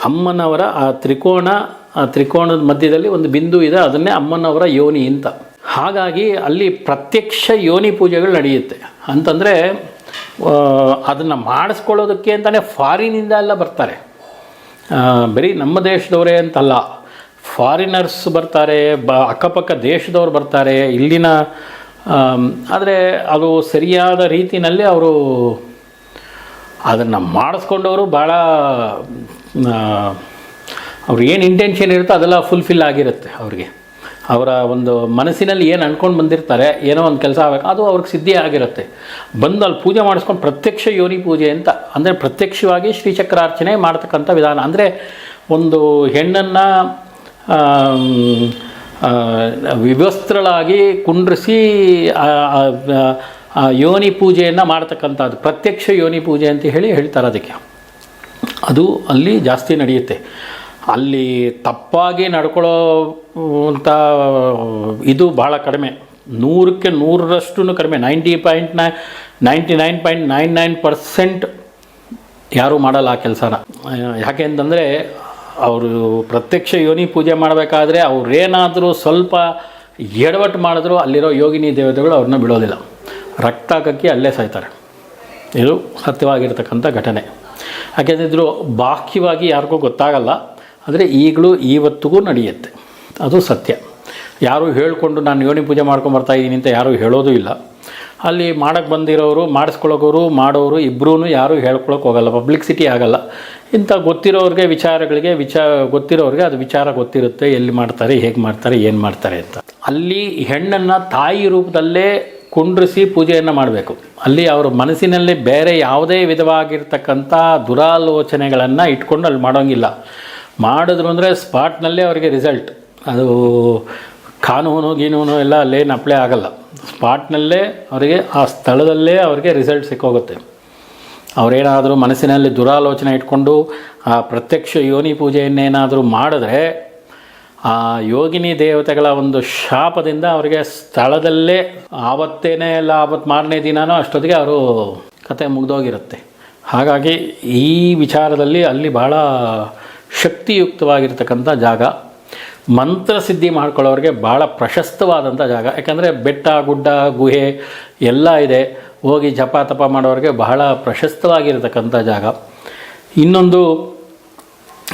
ಅಮ್ಮನವರ ಆ ತ್ರಿಕೋಣ, ಆ ತ್ರಿಕೋಣದ ಮಧ್ಯದಲ್ಲಿ ಒಂದು ಬಿಂದು ಇದೆ, ಅದನ್ನೇ ಅಮ್ಮನವರ ಯೋನಿ ಅಂತ. ಹಾಗಾಗಿ ಅಲ್ಲಿ ಪ್ರತ್ಯಕ್ಷ ಯೋನಿ ಪೂಜೆಗಳು ನಡೆಯುತ್ತೆ. ಅಂತಂದರೆ ಅದನ್ನು ಮಾಡಿಸ್ಕೊಳ್ಳೋದಕ್ಕೆ ಅಂತಲೇ ಫಾರಿನಿಂದ ಎಲ್ಲ ಬರ್ತಾರೆ. ಬರೀ ನಮ್ಮ ದೇಶದವರೇ ಅಂತಲ್ಲ, ಫಾರಿನರ್ಸ್ ಬರ್ತಾರೆ, ಬ, ಅಕ್ಕಪಕ್ಕ ದೇಶದವ್ರು ಬರ್ತಾರೆ, ಇಲ್ಲಿನ ಆದರೆ ಅದು ಸರಿಯಾದ ರೀತಿಯಲ್ಲಿ ಅವರು ಅದನ್ನು ಮಾಡಿಸ್ಕೊಂಡವರು ಭಾಳ ಅವ್ರು ಏನು ಇಂಟೆನ್ಷನ್ ಇರುತ್ತೋ ಅದೆಲ್ಲ ಫುಲ್ಫಿಲ್ ಆಗಿರುತ್ತೆ ಅವ್ರಿಗೆ. ಅವರ ಒಂದು ಮನಸ್ಸಿನಲ್ಲಿ ಏನು ಅಂದ್ಕೊಂಡು ಬಂದಿರ್ತಾರೆ, ಏನೋ ಒಂದು ಕೆಲಸ ಆಗಬೇಕು, ಅದು ಅವ್ರಿಗೆ ಸಿದ್ಧಿ ಆಗಿರುತ್ತೆ. ಬಂದು ಅಲ್ಲಿ ಪೂಜೆ ಮಾಡಿಸ್ಕೊಂಡು ಪ್ರತ್ಯಕ್ಷ ಯೋನಿ ಪೂಜೆ ಅಂತ, ಅಂದರೆ ಪ್ರತ್ಯಕ್ಷವಾಗಿ ಶ್ರೀಚಕ್ರಾರ್ಚನೆ ಮಾಡ್ತಕ್ಕಂಥ ವಿಧಾನ. ಅಂದರೆ ಒಂದು ಹೆಣ್ಣನ್ನು ವಿವಸ್ತ್ರಳಾಗಿ ಕುಂಡ್ರಿಸಿ ಯೋನಿ ಪೂಜೆಯನ್ನು ಮಾಡ್ತಕ್ಕಂಥದ್ದು. ಪ್ರತ್ಯಕ್ಷ ಯೋನಿ ಪೂಜೆ ಅಂತ ಹೇಳಿ ಹೇಳ್ತಾರೆ ಅದಕ್ಕೆ. ಅದು ಅಲ್ಲಿ ಜಾಸ್ತಿ ನಡೆಯುತ್ತೆ. ಅಲ್ಲಿ ತಪ್ಪಾಗಿ ನಡ್ಕೊಳ್ಳೋ ಅಂತ ಇದು ಭಾಳ ಕಡಿಮೆ. ನೂರಕ್ಕೆ ನೂರರಷ್ಟು ಕಡಿಮೆ. Ninety point nine ninety nine point nine nine percent ಯಾರೂ ಮಾಡಲ್ಲ ಆ ಕೆಲಸನ. ಯಾಕೆ ಅಂತಂದರೆ, ಅವರು ಪ್ರತ್ಯಕ್ಷ ಯೋನಿ ಪೂಜೆ ಮಾಡಬೇಕಾದ್ರೆ ಅವ್ರೇನಾದರೂ ಸ್ವಲ್ಪ ಎಡವಟ್ಟು ಮಾಡಿದ್ರು ಅಲ್ಲಿರೋ ಯೋಗಿನಿ ದೇವತೆಗಳು ಅವ್ರನ್ನ ಬಿಡೋದಿಲ್ಲ. ರಕ್ತ ಕಕ್ಕಿ ಅಲ್ಲೇ ಸಾಯ್ತಾರೆ. ಇದು ಸತ್ಯವಾಗಿರ್ತಕ್ಕಂಥ ಘಟನೆ. ಯಾಕೆಂದಿದ್ರು ಬಾಹ್ಯವಾಗಿ ಯಾರಿಗೂ ಗೊತ್ತಾಗಲ್ಲ. ಆದರೆ ಈಗಲೂ ಇವತ್ತಿಗೂ ನಡೆಯುತ್ತೆ. ಅದು ಸತ್ಯ. ಯಾರೂ ಹೇಳಿಕೊಂಡು ನಾನು ಯೋನಿ ಪೂಜೆ ಮಾಡ್ಕೊಂಡು ಬರ್ತಾ ಇದ್ದೀನಿ ಅಂತ ಯಾರೂ ಹೇಳೋದು ಇಲ್ಲ. ಅಲ್ಲಿ ಮಾಡೋಕ್ಕೆ ಬಂದಿರೋರು ಮಾಡಿಸ್ಕೊಳ್ಳೋರು ಮಾಡೋರು ಇಬ್ಬರೂ ಯಾರೂ ಹೇಳ್ಕೊಳಕ್ಕೆ ಹೋಗಲ್ಲ. ಪಬ್ಲಿಕ್ಸಿಟಿ ಆಗಲ್ಲ. ಇಂಥ ಗೊತ್ತಿರೋರಿಗೆ ವಿಚಾರಗಳಿಗೆ ವಿಚಾರ ಗೊತ್ತಿರೋರಿಗೆ ಅದು ವಿಚಾರ ಗೊತ್ತಿರುತ್ತೆ. ಎಲ್ಲಿ ಮಾಡ್ತಾರೆ, ಹೇಗೆ ಮಾಡ್ತಾರೆ, ಏನು ಮಾಡ್ತಾರೆ ಅಂತ. ಅಲ್ಲಿ ಹೆಣ್ಣನ್ನು ತಾಯಿ ರೂಪದಲ್ಲೇ ಕುಂಡ್ರಿಸಿ ಪೂಜೆಯನ್ನು ಮಾಡಬೇಕು. ಅಲ್ಲಿ ಅವರ ಮನಸ್ಸಿನಲ್ಲಿ ಬೇರೆ ಯಾವುದೇ ವಿಧವಾಗಿರ್ತಕ್ಕಂಥ ದುರಾಲೋಚನೆಗಳನ್ನು ಇಟ್ಕೊಂಡು ಅಲ್ಲಿ ಮಾಡೋಂಗಿಲ್ಲ. ಮಾಡಿದ್ರು ಅಂದರೆ ಸ್ಪಾಟ್ನಲ್ಲೇ ಅವರಿಗೆ ರಿಸಲ್ಟ್ ಅದು ಕಾನೂನು ಗೀನೂನು ಎಲ್ಲ ಅಲ್ಲೇನು ಅಪ್ಲೈ ಆಗಲ್ಲ. ಸ್ಪಾಟ್ನಲ್ಲೇ ಅವರಿಗೆ, ಆ ಸ್ಥಳದಲ್ಲೇ ಅವರಿಗೆ ರಿಸಲ್ಟ್ ಸಿಕ್ಕೋಗುತ್ತೆ. ಅವರೇನಾದರೂ ಮನಸ್ಸಿನಲ್ಲಿ ದುರಾಲೋಚನೆ ಇಟ್ಕೊಂಡು ಆ ಪ್ರತ್ಯಕ್ಷ ಯೋನಿ ಪೂಜೆಯನ್ನೇನಾದರೂ ಮಾಡಿದ್ರೆ, ಆ ಯೋಗಿನಿ ದೇವತೆಗಳ ಒಂದು ಶಾಪದಿಂದ ಅವರಿಗೆ ಸ್ಥಳದಲ್ಲೇ ಆವತ್ತೇನೆ ಎಲ್ಲ ಆವತ್ತು ಮಾರನೇ ದಿನನೋ ಅಷ್ಟೊತ್ತಿಗೆ ಅವರು ಕತೆ ಮುಗ್ದೋಗಿರುತ್ತೆ. ಹಾಗಾಗಿ ಈ ವಿಚಾರದಲ್ಲಿ ಅಲ್ಲಿ ಭಾಳ ಶಕ್ತಿಯುಕ್ತವಾಗಿರ್ತಕ್ಕಂಥ ಜಾಗ. ಮಂತ್ರ ಸಿದ್ಧಿ ಮಾಡ್ಕೊಳ್ಳೋರಿಗೆ ಭಾಳ ಪ್ರಶಸ್ತವಾದಂಥ ಜಾಗ. ಯಾಕಂದರೆ ಬೆಟ್ಟ, ಗುಡ್ಡ, ಗುಹೆ ಎಲ್ಲ ಇದೆ. ಹೋಗಿ ಜಪ ತಪ ಮಾಡೋರಿಗೆ ಬಹಳ ಪ್ರಶಸ್ತವಾಗಿರತಕ್ಕಂಥ ಜಾಗ. ಇನ್ನೊಂದು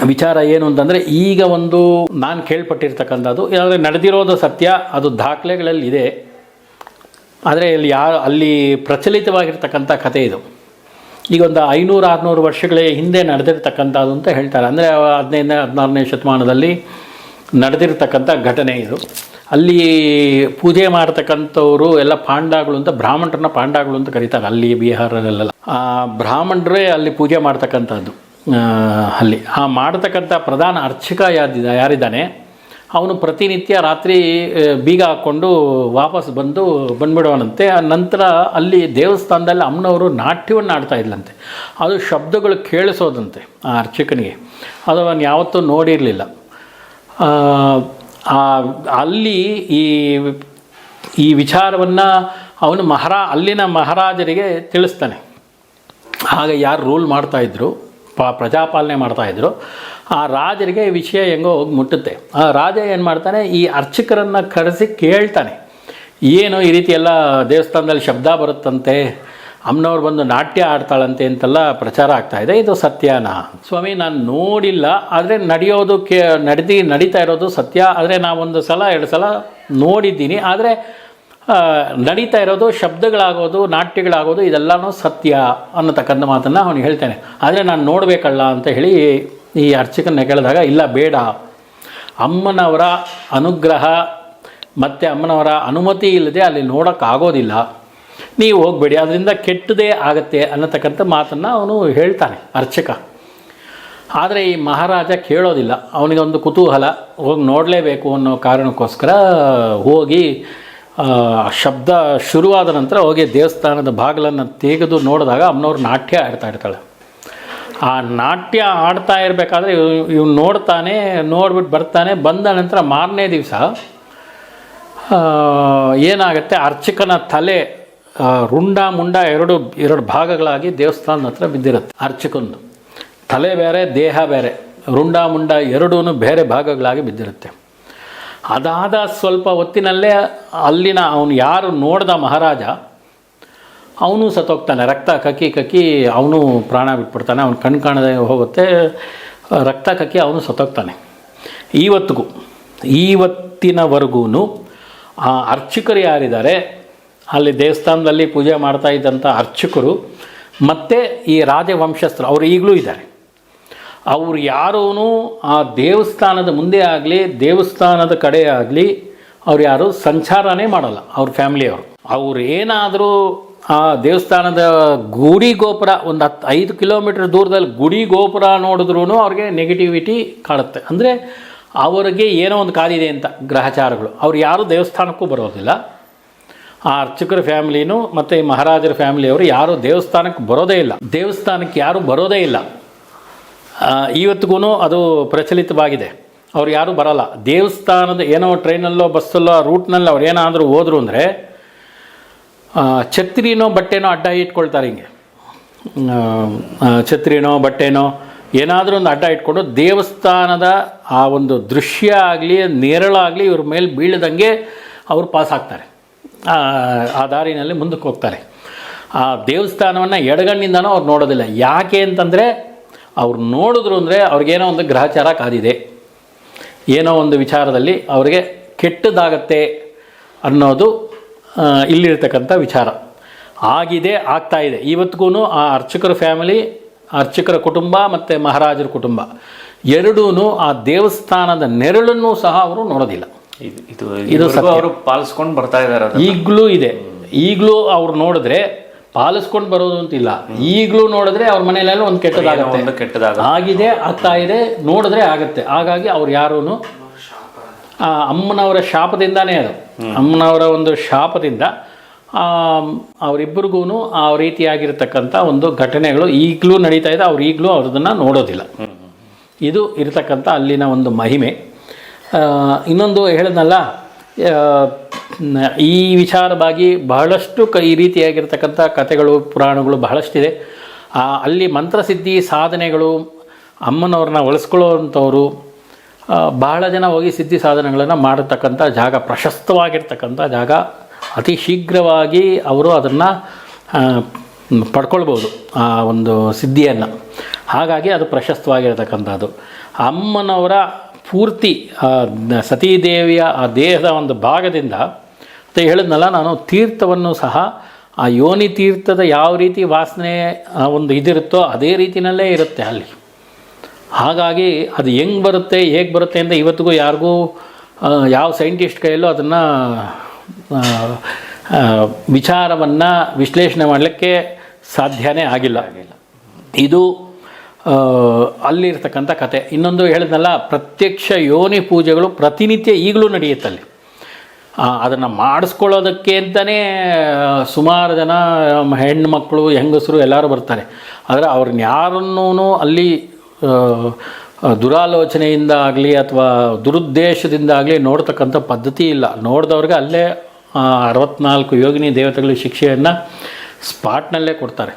ವಿಚಾರ ಏನು ಅಂತಂದರೆ, ಈಗ ಒಂದು ನಾನು ಕೇಳ್ಪಟ್ಟಿರ್ತಕ್ಕಂಥದ್ದು ಏನಾದರೆ ನಡೆದಿರೋದು ಸತ್ಯ, ಅದು ದಾಖಲೆಗಳಲ್ಲಿ ಇದೆ ಆದರೆ ಇಲ್ಲಿ ಯಾ ಅಲ್ಲಿ ಪ್ರಚಲಿತವಾಗಿರ್ತಕ್ಕಂಥ ಕಥೆ ಇದು. ಈಗ ಒಂದು ಐನೂರು ಆರುನೂರು ವರ್ಷಗಳ ಹಿಂದೆ ನಡೆದಿರ್ತಕ್ಕಂಥದ್ದು ಅಂತ ಹೇಳ್ತಾರೆ. ಅಂದರೆ ಹದಿನೈದನೇ, ಹದಿನಾರನೇ ಶತಮಾನದಲ್ಲಿ ನಡೆದಿರ್ತಕ್ಕಂಥ ಘಟನೆ ಇದು. ಅಲ್ಲಿ ಪೂಜೆ ಮಾಡ್ತಕ್ಕಂಥವ್ರು ಎಲ್ಲ ಪಾಂಡಾಗಳು ಅಂತ, ಬ್ರಾಹ್ಮಣರನ್ನ ಪಾಂಡಾಗಳು ಅಂತ ಕರೀತಾರೆ ಅಲ್ಲಿ ಬಿಹಾರದಲ್ಲೆಲ್ಲ. ಆ ಬ್ರಾಹ್ಮಣರೇ ಅಲ್ಲಿ ಪೂಜೆ ಮಾಡ್ತಕ್ಕಂಥದ್ದು ಅಲ್ಲಿ. ಆ ಮಾಡ್ತಕ್ಕಂಥ ಪ್ರಧಾನ ಅರ್ಚಕ ಯಾರಿದ್ದ ಯಾರಿದ್ದಾನೆ? ಅವನು ಪ್ರತಿನಿತ್ಯ ರಾತ್ರಿ ಬೀಗ ಹಾಕ್ಕೊಂಡು ವಾಪಸ್ ಬಂದು ಬಂದ್ಬಿಡೋನಂತೆ. ಆ ನಂತರ ಅಲ್ಲಿ ದೇವಸ್ಥಾನದಲ್ಲಿ ಅಮ್ಮನವರು ನಾಟ್ಯವನ್ನು ಆಡ್ತಾ ಇದ್ಲಂತೆ. ಅದು ಶಬ್ದಗಳು ಕೇಳಿಸೋದಂತೆ ಆ ಅರ್ಚಕನಿಗೆ. ಅದು ಅವನು ಯಾವತ್ತೂ ನೋಡಿರಲಿಲ್ಲ. ಅಲ್ಲಿ ಈ ಈ ವಿಚಾರವನ್ನು ಅವನು ಮಹಾರಾ, ಅಲ್ಲಿನ ಮಹಾರಾಜರಿಗೆ ತಿಳಿಸ್ತಾನೆ. ಆಗ ಯಾರು ರೂಲ್ ಮಾಡ್ತಾಯಿದ್ರು ಪ ಪ್ರಜಾಪಾಲನೆ ಮಾಡ್ತಾಯಿದ್ರು ಆ ರಾಜರಿಗೆ ಈ ವಿಷಯ ಹೆಂಗೋ ಹೋಗಿ ಮುಟ್ಟುತ್ತೆ. ಆ ರಾಜ ಏನು ಮಾಡ್ತಾನೆ, ಈ ಅರ್ಚಕರನ್ನು ಕರೆಸಿ ಕೇಳ್ತಾನೆ. ಏನು ಈ ರೀತಿ ಎಲ್ಲ ದೇವಸ್ಥಾನದಲ್ಲಿ ಶಬ್ದ ಬರುತ್ತಂತೆ, ಅಮ್ಮನವ್ರು ಬಂದು ನಾಟ್ಯ ಆಡ್ತಾಳಂತೆ ಅಂತೆಲ್ಲ ಪ್ರಚಾರ ಆಗ್ತಾ ಇದೆ ಸತ್ಯನಾ. ಸ್ವಾಮಿ, ನಾನು ನೋಡಿಲ್ಲ, ಆದರೆ ನಡೆಯೋದು ಕೇ ನಡೆದು ನಡೀತಾ ಇರೋದು ಸತ್ಯ. ಆದರೆ ನಾವೊಂದು ಸಲ, ಎರಡು ಸಲ ನೋಡಿದ್ದೀನಿ. ಆದರೆ ನಡೀತಾ ಇರೋದು, ಶಬ್ದಗಳಾಗೋದು, ನಾಟ್ಯಗಳಾಗೋದು, ಇದೆಲ್ಲನೂ ಸತ್ಯ ಅನ್ನತಕ್ಕಂಥ ಮಾತನ್ನು ಅವನು ಹೇಳ್ತಾನೆ. ಆದರೆ ನಾನು ನೋಡಬೇಕಲ್ಲ ಅಂತ ಹೇಳಿ ಈ ಅರ್ಚಕನ ಕೇಳಿದಾಗ, ಇಲ್ಲ, ಬೇಡ. ಅಮ್ಮನವರ ಅನುಗ್ರಹ, ಮತ್ತು ಅಮ್ಮನವರ ಅನುಮತಿ ಇಲ್ಲದೆ ಅಲ್ಲಿ ನೋಡೋಕ್ಕಾಗೋದಿಲ್ಲ. ನೀವು ಹೋಗಬೇಡಿ ಅದರಿಂದ ಕೆಟ್ಟದೇ ಆಗತ್ತೆ ಅನ್ನತಕ್ಕಂಥ ಮಾತನ್ನು ಅವನು ಹೇಳ್ತಾನೆ, ಅರ್ಚಕ. ಆದರೆ ಈ ಮಹಾರಾಜ ಕೇಳೋದಿಲ್ಲ. ಅವನಿಗೊಂದು ಕುತೂಹಲ, ಹೋಗಿ ನೋಡಲೇಬೇಕು ಅನ್ನೋ ಕಾರಣಕ್ಕೋಸ್ಕರ ಹೋಗಿ ಶಬ್ದ ಶುರುವಾದ ನಂತರ ಹೋಗಿ ದೇವಸ್ಥಾನದ ಬಾಗಿಲನ್ನು ತೆಗೆದು ನೋಡಿದಾಗ ಅಮ್ಮನವ್ರು ನಾಟ್ಯ ಆಡ್ತಾ ಇರ್ತಾಳೆ. ಆ ನಾಟ್ಯ ಆಡ್ತಾ ಇರಬೇಕಾದ್ರೆ ಇವ್ ನೋಡ್ತಾನೆ ನೋಡ್ಬಿಟ್ಟು ಬರ್ತಾನೆ, ಬಂದ ನಂತರ ಮಾರನೇ ದಿವಸ ಏನಾಗುತ್ತೆ, ಅರ್ಚಕನ ತಲೆ ರುಂಡ ಮುಂಡ ಎರಡು ಎರಡು ಭಾಗಗಳಾಗಿ ದೇವಸ್ಥಾನದ ಹತ್ರ ಬಿದ್ದಿರುತ್ತೆ ಅರ್ಚಕಂದು. ತಲೆ ಬೇರೆ, ದೇಹ ಬೇರೆ, ರುಂಡ ಮುಂಡ ಎರಡೂ ಬೇರೆ ಭಾಗಗಳಾಗಿ ಬಿದ್ದಿರುತ್ತೆ. ಅದಾದ ಸ್ವಲ್ಪ ಹೊತ್ತಿನಲ್ಲೇ ಅಲ್ಲಿನ ಅವನು ಯಾರು ನೋಡ್ದ ಮಹಾರಾಜ, ಅವನು ಸತ್ತೋಗ್ತಾನೆ. ರಕ್ತ ಕಕ್ಕಿ ಕಕ್ಕಿ ಅವನು ಪ್ರಾಣ ಬಿಟ್ಬಿಡ್ತಾನೆ. ಅವನು ಕಣ್ ಕಾಣದೆ ಹೋಗುತ್ತೆ. ರಕ್ತ ಕಕ್ಕಿ ಅವನು ಸತ್ತೋಗ್ತಾನೆ. ಇವತ್ತಿಗೂ ಇವತ್ತಿನವರೆಗೂ ಆ ಅರ್ಚಕರು ಯಾರಿದ್ದಾರೆ, ಅಲ್ಲಿ ದೇವಸ್ಥಾನದಲ್ಲಿ ಪೂಜೆ ಮಾಡ್ತಾ ಇದ್ದಂಥ ಅರ್ಚಕರು, ಮತ್ತು ಈ ರಾಜವಂಶಸ್ಥರು, ಅವರು ಈಗಲೂ ಇದ್ದಾರೆ. ಅವ್ರು ಯಾರೂ ಆ ದೇವಸ್ಥಾನದ ಮುಂದೆ ಆಗಲಿ, ದೇವಸ್ಥಾನದ ಕಡೆ ಆಗಲಿ, ಅವ್ರು ಯಾರು ಸಂಚಾರನೇ ಮಾಡಲ್ಲ, ಅವ್ರ ಫ್ಯಾಮಿಲಿಯವರು ಅವ್ರು. ಏನಾದರೂ ಆ ದೇವಸ್ಥಾನದ ಗುಡಿ ಗೋಪುರ, ಒಂದು ಹತ್ತು ಐದು ಕಿಲೋಮೀಟ್ರ್ ದೂರದಲ್ಲಿ ಗುಡಿ ಗೋಪುರ ನೋಡಿದ್ರೂ ಅವ್ರಿಗೆ ನೆಗೆಟಿವಿಟಿ ಕಾಡುತ್ತೆ ಅಂದರೆ ಅವರಿಗೆ ಏನೋ ಒಂದು ಕಾಲಿದೆ ಅಂತ ಗ್ರಹಚಾರಗಳು. ಅವ್ರು ಯಾರೂ ದೇವಸ್ಥಾನಕ್ಕೂ ಬರೋದಿಲ್ಲ. ಆ ಅರ್ಚಕರ ಫ್ಯಾಮಿಲಿನೂ ಮತ್ತು ಮಹಾರಾಜರ ಫ್ಯಾಮಿಲಿಯವರು ಯಾರೂ ದೇವಸ್ಥಾನಕ್ಕೆ ಬರೋದೇ ಇಲ್ಲ. ದೇವಸ್ಥಾನಕ್ಕೆ ಯಾರೂ ಬರೋದೇ ಇಲ್ಲ. ಇವತ್ತಿಗೂ ಅದು ಪ್ರಚಲಿತವಾಗಿದೆ. ಅವ್ರು ಯಾರೂ ಬರಲ್ಲ. ದೇವಸ್ಥಾನದ ಏನೋ ಟ್ರೈನಲ್ಲೋ ಬಸ್ಸಲ್ಲೋ ರೂಟ್ನಲ್ಲಿ ಅವ್ರು ಏನಾದರೂ ಹೋದ್ರು ಅಂದರೆ ಛತ್ರಿನೋ ಬಟ್ಟೆನೋ ಅಡ್ಡ ಇಟ್ಕೊಳ್ತಾರೆ ಹಿಂಗೆ. ಛತ್ರಿನೋ ಬಟ್ಟೆನೋ ಏನಾದರೂ ಒಂದು ಅಡ್ಡ ಇಟ್ಕೊಂಡು ದೇವಸ್ಥಾನದ ಆ ಒಂದು ದೃಶ್ಯ ಆಗಲಿ ನೇರಳಾಗಲಿ ಇವ್ರ ಮೇಲೆ ಬೀಳದಂಗೆ ಅವರು ಪಾಸ್ ಆಗ್ತಾರೆ. ಆ ದಾರಿನಲ್ಲಿ ಮುಂದಕ್ಕೆ ಹೋಗ್ತಾರೆ. ಆ ದೇವಸ್ಥಾನವನ್ನು ಎಡಗಣ್ಣಿಂದನೂ ಅವ್ರು ನೋಡೋದಿಲ್ಲ. ಯಾಕೆ ಅಂತಂದರೆ ಅವ್ರು ನೋಡಿದ್ರು ಅಂದರೆ ಅವ್ರಿಗೇನೋ ಒಂದು ಗ್ರಹಚಾರ ಕಾದಿದೆ. ಏನೋ ಒಂದು ವಿಚಾರದಲ್ಲಿ ಅವರಿಗೆ ಕೆಟ್ಟದಾಗತ್ತೆ ಅನ್ನೋದು ಇಲ್ಲಿರ್ತಕ್ಕಂಥ ವಿಚಾರ. ಆಗಿದೆ ಆಗ್ತಾ ಇದೆ. ಇವತ್ತಿಗೂ ಆ ಅರ್ಚಕರ ಫ್ಯಾಮಿಲಿ ಅರ್ಚಕರ ಕುಟುಂಬ ಮತ್ತು ಮಹಾರಾಜರ ಕುಟುಂಬ ಎರಡೂ ಆ ದೇವಸ್ಥಾನದ ನೆರಳನ್ನು ಸಹ ಅವರು ನೋಡೋದಿಲ್ಲ. ಇದು ಇದು ಅವರು ಪಾಲಿಸ್ಕೊಂಡು ಬರ್ತಾ ಇದ್ದಾರೆ. ಈಗಲೂ ಇದೆ. ಈಗಲೂ ಅವ್ರು ನೋಡಿದ್ರೆ ಪಾಲಿಸ್ಕೊಂಡು ಬರೋದು ಅಂತಿಲ್ಲ. ಈಗಲೂ ನೋಡಿದ್ರೆ ಅವ್ರ ಮನೆಯಲ್ಲೆಲ್ಲ ಒಂದು ಕೆಟ್ಟದಾಗುತ್ತೆ. ಒಂದು ಕೆಟ್ಟದಾಗ ಆಗಿದೆ ಆಗ್ತಾ ಇದೆ ನೋಡಿದ್ರೆ ಆಗುತ್ತೆ. ಹಾಗಾಗಿ ಅವ್ರು ಯಾರೂ ಆ ಅಮ್ಮನವರ ಶಾಪದಿಂದಾನೇ ಅದು. ಅಮ್ಮನವರ ಒಂದು ಶಾಪದಿಂದ ಅವರಿಬ್ಬರಿಗೂ ಆ ರೀತಿಯಾಗಿರ್ತಕ್ಕಂಥ ಒಂದು ಘಟನೆಗಳು ಈಗಲೂ ನಡೀತಾ ಇದೆ. ಅವ್ರು ಈಗಲೂ ಅವ್ರದನ್ನು ನೋಡೋದಿಲ್ಲ. ಇದು ಇರತಕ್ಕಂಥ ಅಲ್ಲಿನ ಒಂದು ಮಹಿಮೆ. ಇನ್ನೊಂದು ಹೇಳಿದ್ನಲ್ಲ ಈ ವಿಚಾರವಾಗಿ ಬಹಳಷ್ಟು ಕ, ಈ ರೀತಿಯಾಗಿರ್ತಕ್ಕಂಥ ಕಥೆಗಳು, ಪುರಾಣಗಳು ಬಹಳಷ್ಟಿದೆ. ಅಲ್ಲಿ ಮಂತ್ರಸಿದ್ಧಿ ಸಾಧನೆಗಳು ಅಮ್ಮನವ್ರನ್ನ ಒಲಿಸ್ಕೊಳ್ಳೋವಂಥವ್ರು ಬಹಳ ಜನ ಹೋಗಿ ಸಿದ್ಧಿ ಸಾಧನೆಗಳನ್ನು ಮಾಡತಕ್ಕಂಥ ಜಾಗ, ಪ್ರಶಸ್ತವಾಗಿರ್ತಕ್ಕಂಥ ಜಾಗ, ಅತಿ ಶೀಘ್ರವಾಗಿ ಅವರು ಅದನ್ನು ಪಡ್ಕೊಳ್ಬೋದು, ಆ ಒಂದು ಸಿದ್ಧಿಯನ್ನು. ಹಾಗಾಗಿ ಅದು ಪ್ರಶಸ್ತವಾಗಿರತಕ್ಕಂಥದ್ದು. ಅಮ್ಮನವರ ಪೂರ್ತಿ ಸತೀದೇವಿಯ ಆ ದೇಹದ ಒಂದು ಭಾಗದಿಂದ ಅಂತ ಹೇಳಿದ್ನಲ್ಲ, ನಾನು ತೀರ್ಥವನ್ನು ಸಹ ಆ ಯೋನಿ ತೀರ್ಥದ ಯಾವ ರೀತಿ ವಾಸನೆ ಒಂದು ಇದಿರುತ್ತೋ ಅದೇ ರೀತಿಯಲ್ಲೇ ಇರುತ್ತೆ ಅಲ್ಲಿ. ಹಾಗಾಗಿ ಅದು ಹೆಂಗೆ ಬರುತ್ತೆ, ಹೇಗೆ ಬರುತ್ತೆ ಅಂತ ಇವತ್ತಿಗೂ ಯಾರಿಗೂ ಯಾವ ಸೈಂಟಿಸ್ಟ್ ಕೈಯಲ್ಲೂ ಅದನ್ನು ವಿಚಾರವನ್ನು ವಿಶ್ಲೇಷಣೆ ಮಾಡಲಿಕ್ಕೆ ಸಾಧ್ಯನೇ ಆಗಿಲ್ಲ. ಇದು ಅಲ್ಲಿರ್ತಕ್ಕಂಥ ಕತೆ. ಇನ್ನೊಂದು ಹೇಳಿದ್ನಲ್ಲ, ಪ್ರತ್ಯಕ್ಷ ಯೋನಿ ಪೂಜೆಗಳು ಪ್ರತಿನಿತ್ಯ ಈಗಲೂ ನಡೆಯುತ್ತಲ್ಲಿ. ಅದನ್ನು ಮಾಡಿಸ್ಕೊಳ್ಳೋದಕ್ಕೆ ಅಂತಲೇ ಸುಮಾರು ಜನ ಹೆಣ್ಮಕ್ಳು ಹೆಂಗಸರು ಎಲ್ಲರೂ ಬರ್ತಾರೆ. ಆದರೆ ಅವ್ರನ್ನ ಯಾರನ್ನೂ ಅಲ್ಲಿ ದುರಾಲೋಚನೆಯಿಂದ ಆಗಲಿ ಅಥವಾ ದುರುದ್ದೇಶದಿಂದ ಆಗಲಿ ನೋಡ್ತಕ್ಕಂಥ ಪದ್ಧತಿ ಇಲ್ಲ. ನೋಡಿದವ್ರಿಗೆ ಅಲ್ಲೇ ಅರವತ್ನಾಲ್ಕು ಯೋಗಿನಿ ದೇವತೆಗಳ ಶಿಕ್ಷೆಯನ್ನು ಸ್ಪಾಟ್ನಲ್ಲೇ ಕೊಡ್ತಾರೆ.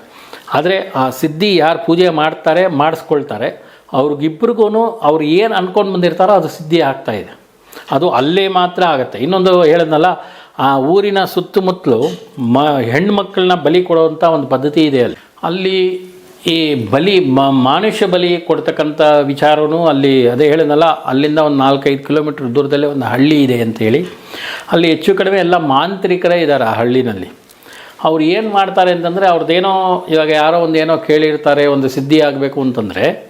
ಆದರೆ ಆ ಸಿದ್ಧಿ ಯಾರು ಪೂಜೆ ಮಾಡ್ತಾರೆ, ಮಾಡಿಸ್ಕೊಳ್ತಾರೆ ಅವ್ರಿಗಿಬ್ರಿಗೂ ಅವ್ರು ಏನು ಅಂದ್ಕೊಂಡು ಬಂದಿರ್ತಾರೋ ಅದು ಸಿದ್ಧಿ ಆಗ್ತಾ ಇದೆ. ಅದು ಅಲ್ಲೇ ಮಾತ್ರ ಆಗುತ್ತೆ. ಇನ್ನೊಂದು ಹೇಳಿದ್ನಲ್ಲ, ಆ ಊರಿನ ಸುತ್ತಮುತ್ತಲು ಮ, ಹೆಣ್ಮಕ್ಳನ್ನ ಬಲಿ ಕೊಡುವಂಥ ಒಂದು ಪದ್ಧತಿ ಇದೆ ಅಲ್ಲಿ. ಅಲ್ಲಿ ಈ ಬಲಿ, ಮ, ಮಾನುಷ್ಯ ಬಲಿ ಕೊಡ್ತಕ್ಕಂಥ ವಿಚಾರವೂ ಅಲ್ಲಿ, ಅದೇ ಹೇಳಿದ್ನಲ್ಲ, ಅಲ್ಲಿಂದ ಒಂದು ನಾಲ್ಕೈದು ಕಿಲೋಮೀಟ್ರ್ ದೂರದಲ್ಲೇ ಒಂದು ಹಳ್ಳಿ ಇದೆ ಅಂತೇಳಿ. ಅಲ್ಲಿ ಹೆಚ್ಚು ಕಡಿಮೆ ಎಲ್ಲ ಮಾಂತ್ರಿಕರೇ ಇದ್ದಾರೆ ಆ ಹಳ್ಳಿನಲ್ಲಿ. ಅವ್ರು ಏನು ಮಾಡ್ತಾರೆ ಅಂತಂದರೆ, ಅವ್ರದ್ದೇನೋ ಇವಾಗ ಯಾರೋ ಒಂದು ಏನೋ ಕೇಳಿರ್ತಾರೆ, ಒಂದು ಸಿದ್ಧಿ ಆಗಬೇಕು ಅಂತಂದರೆ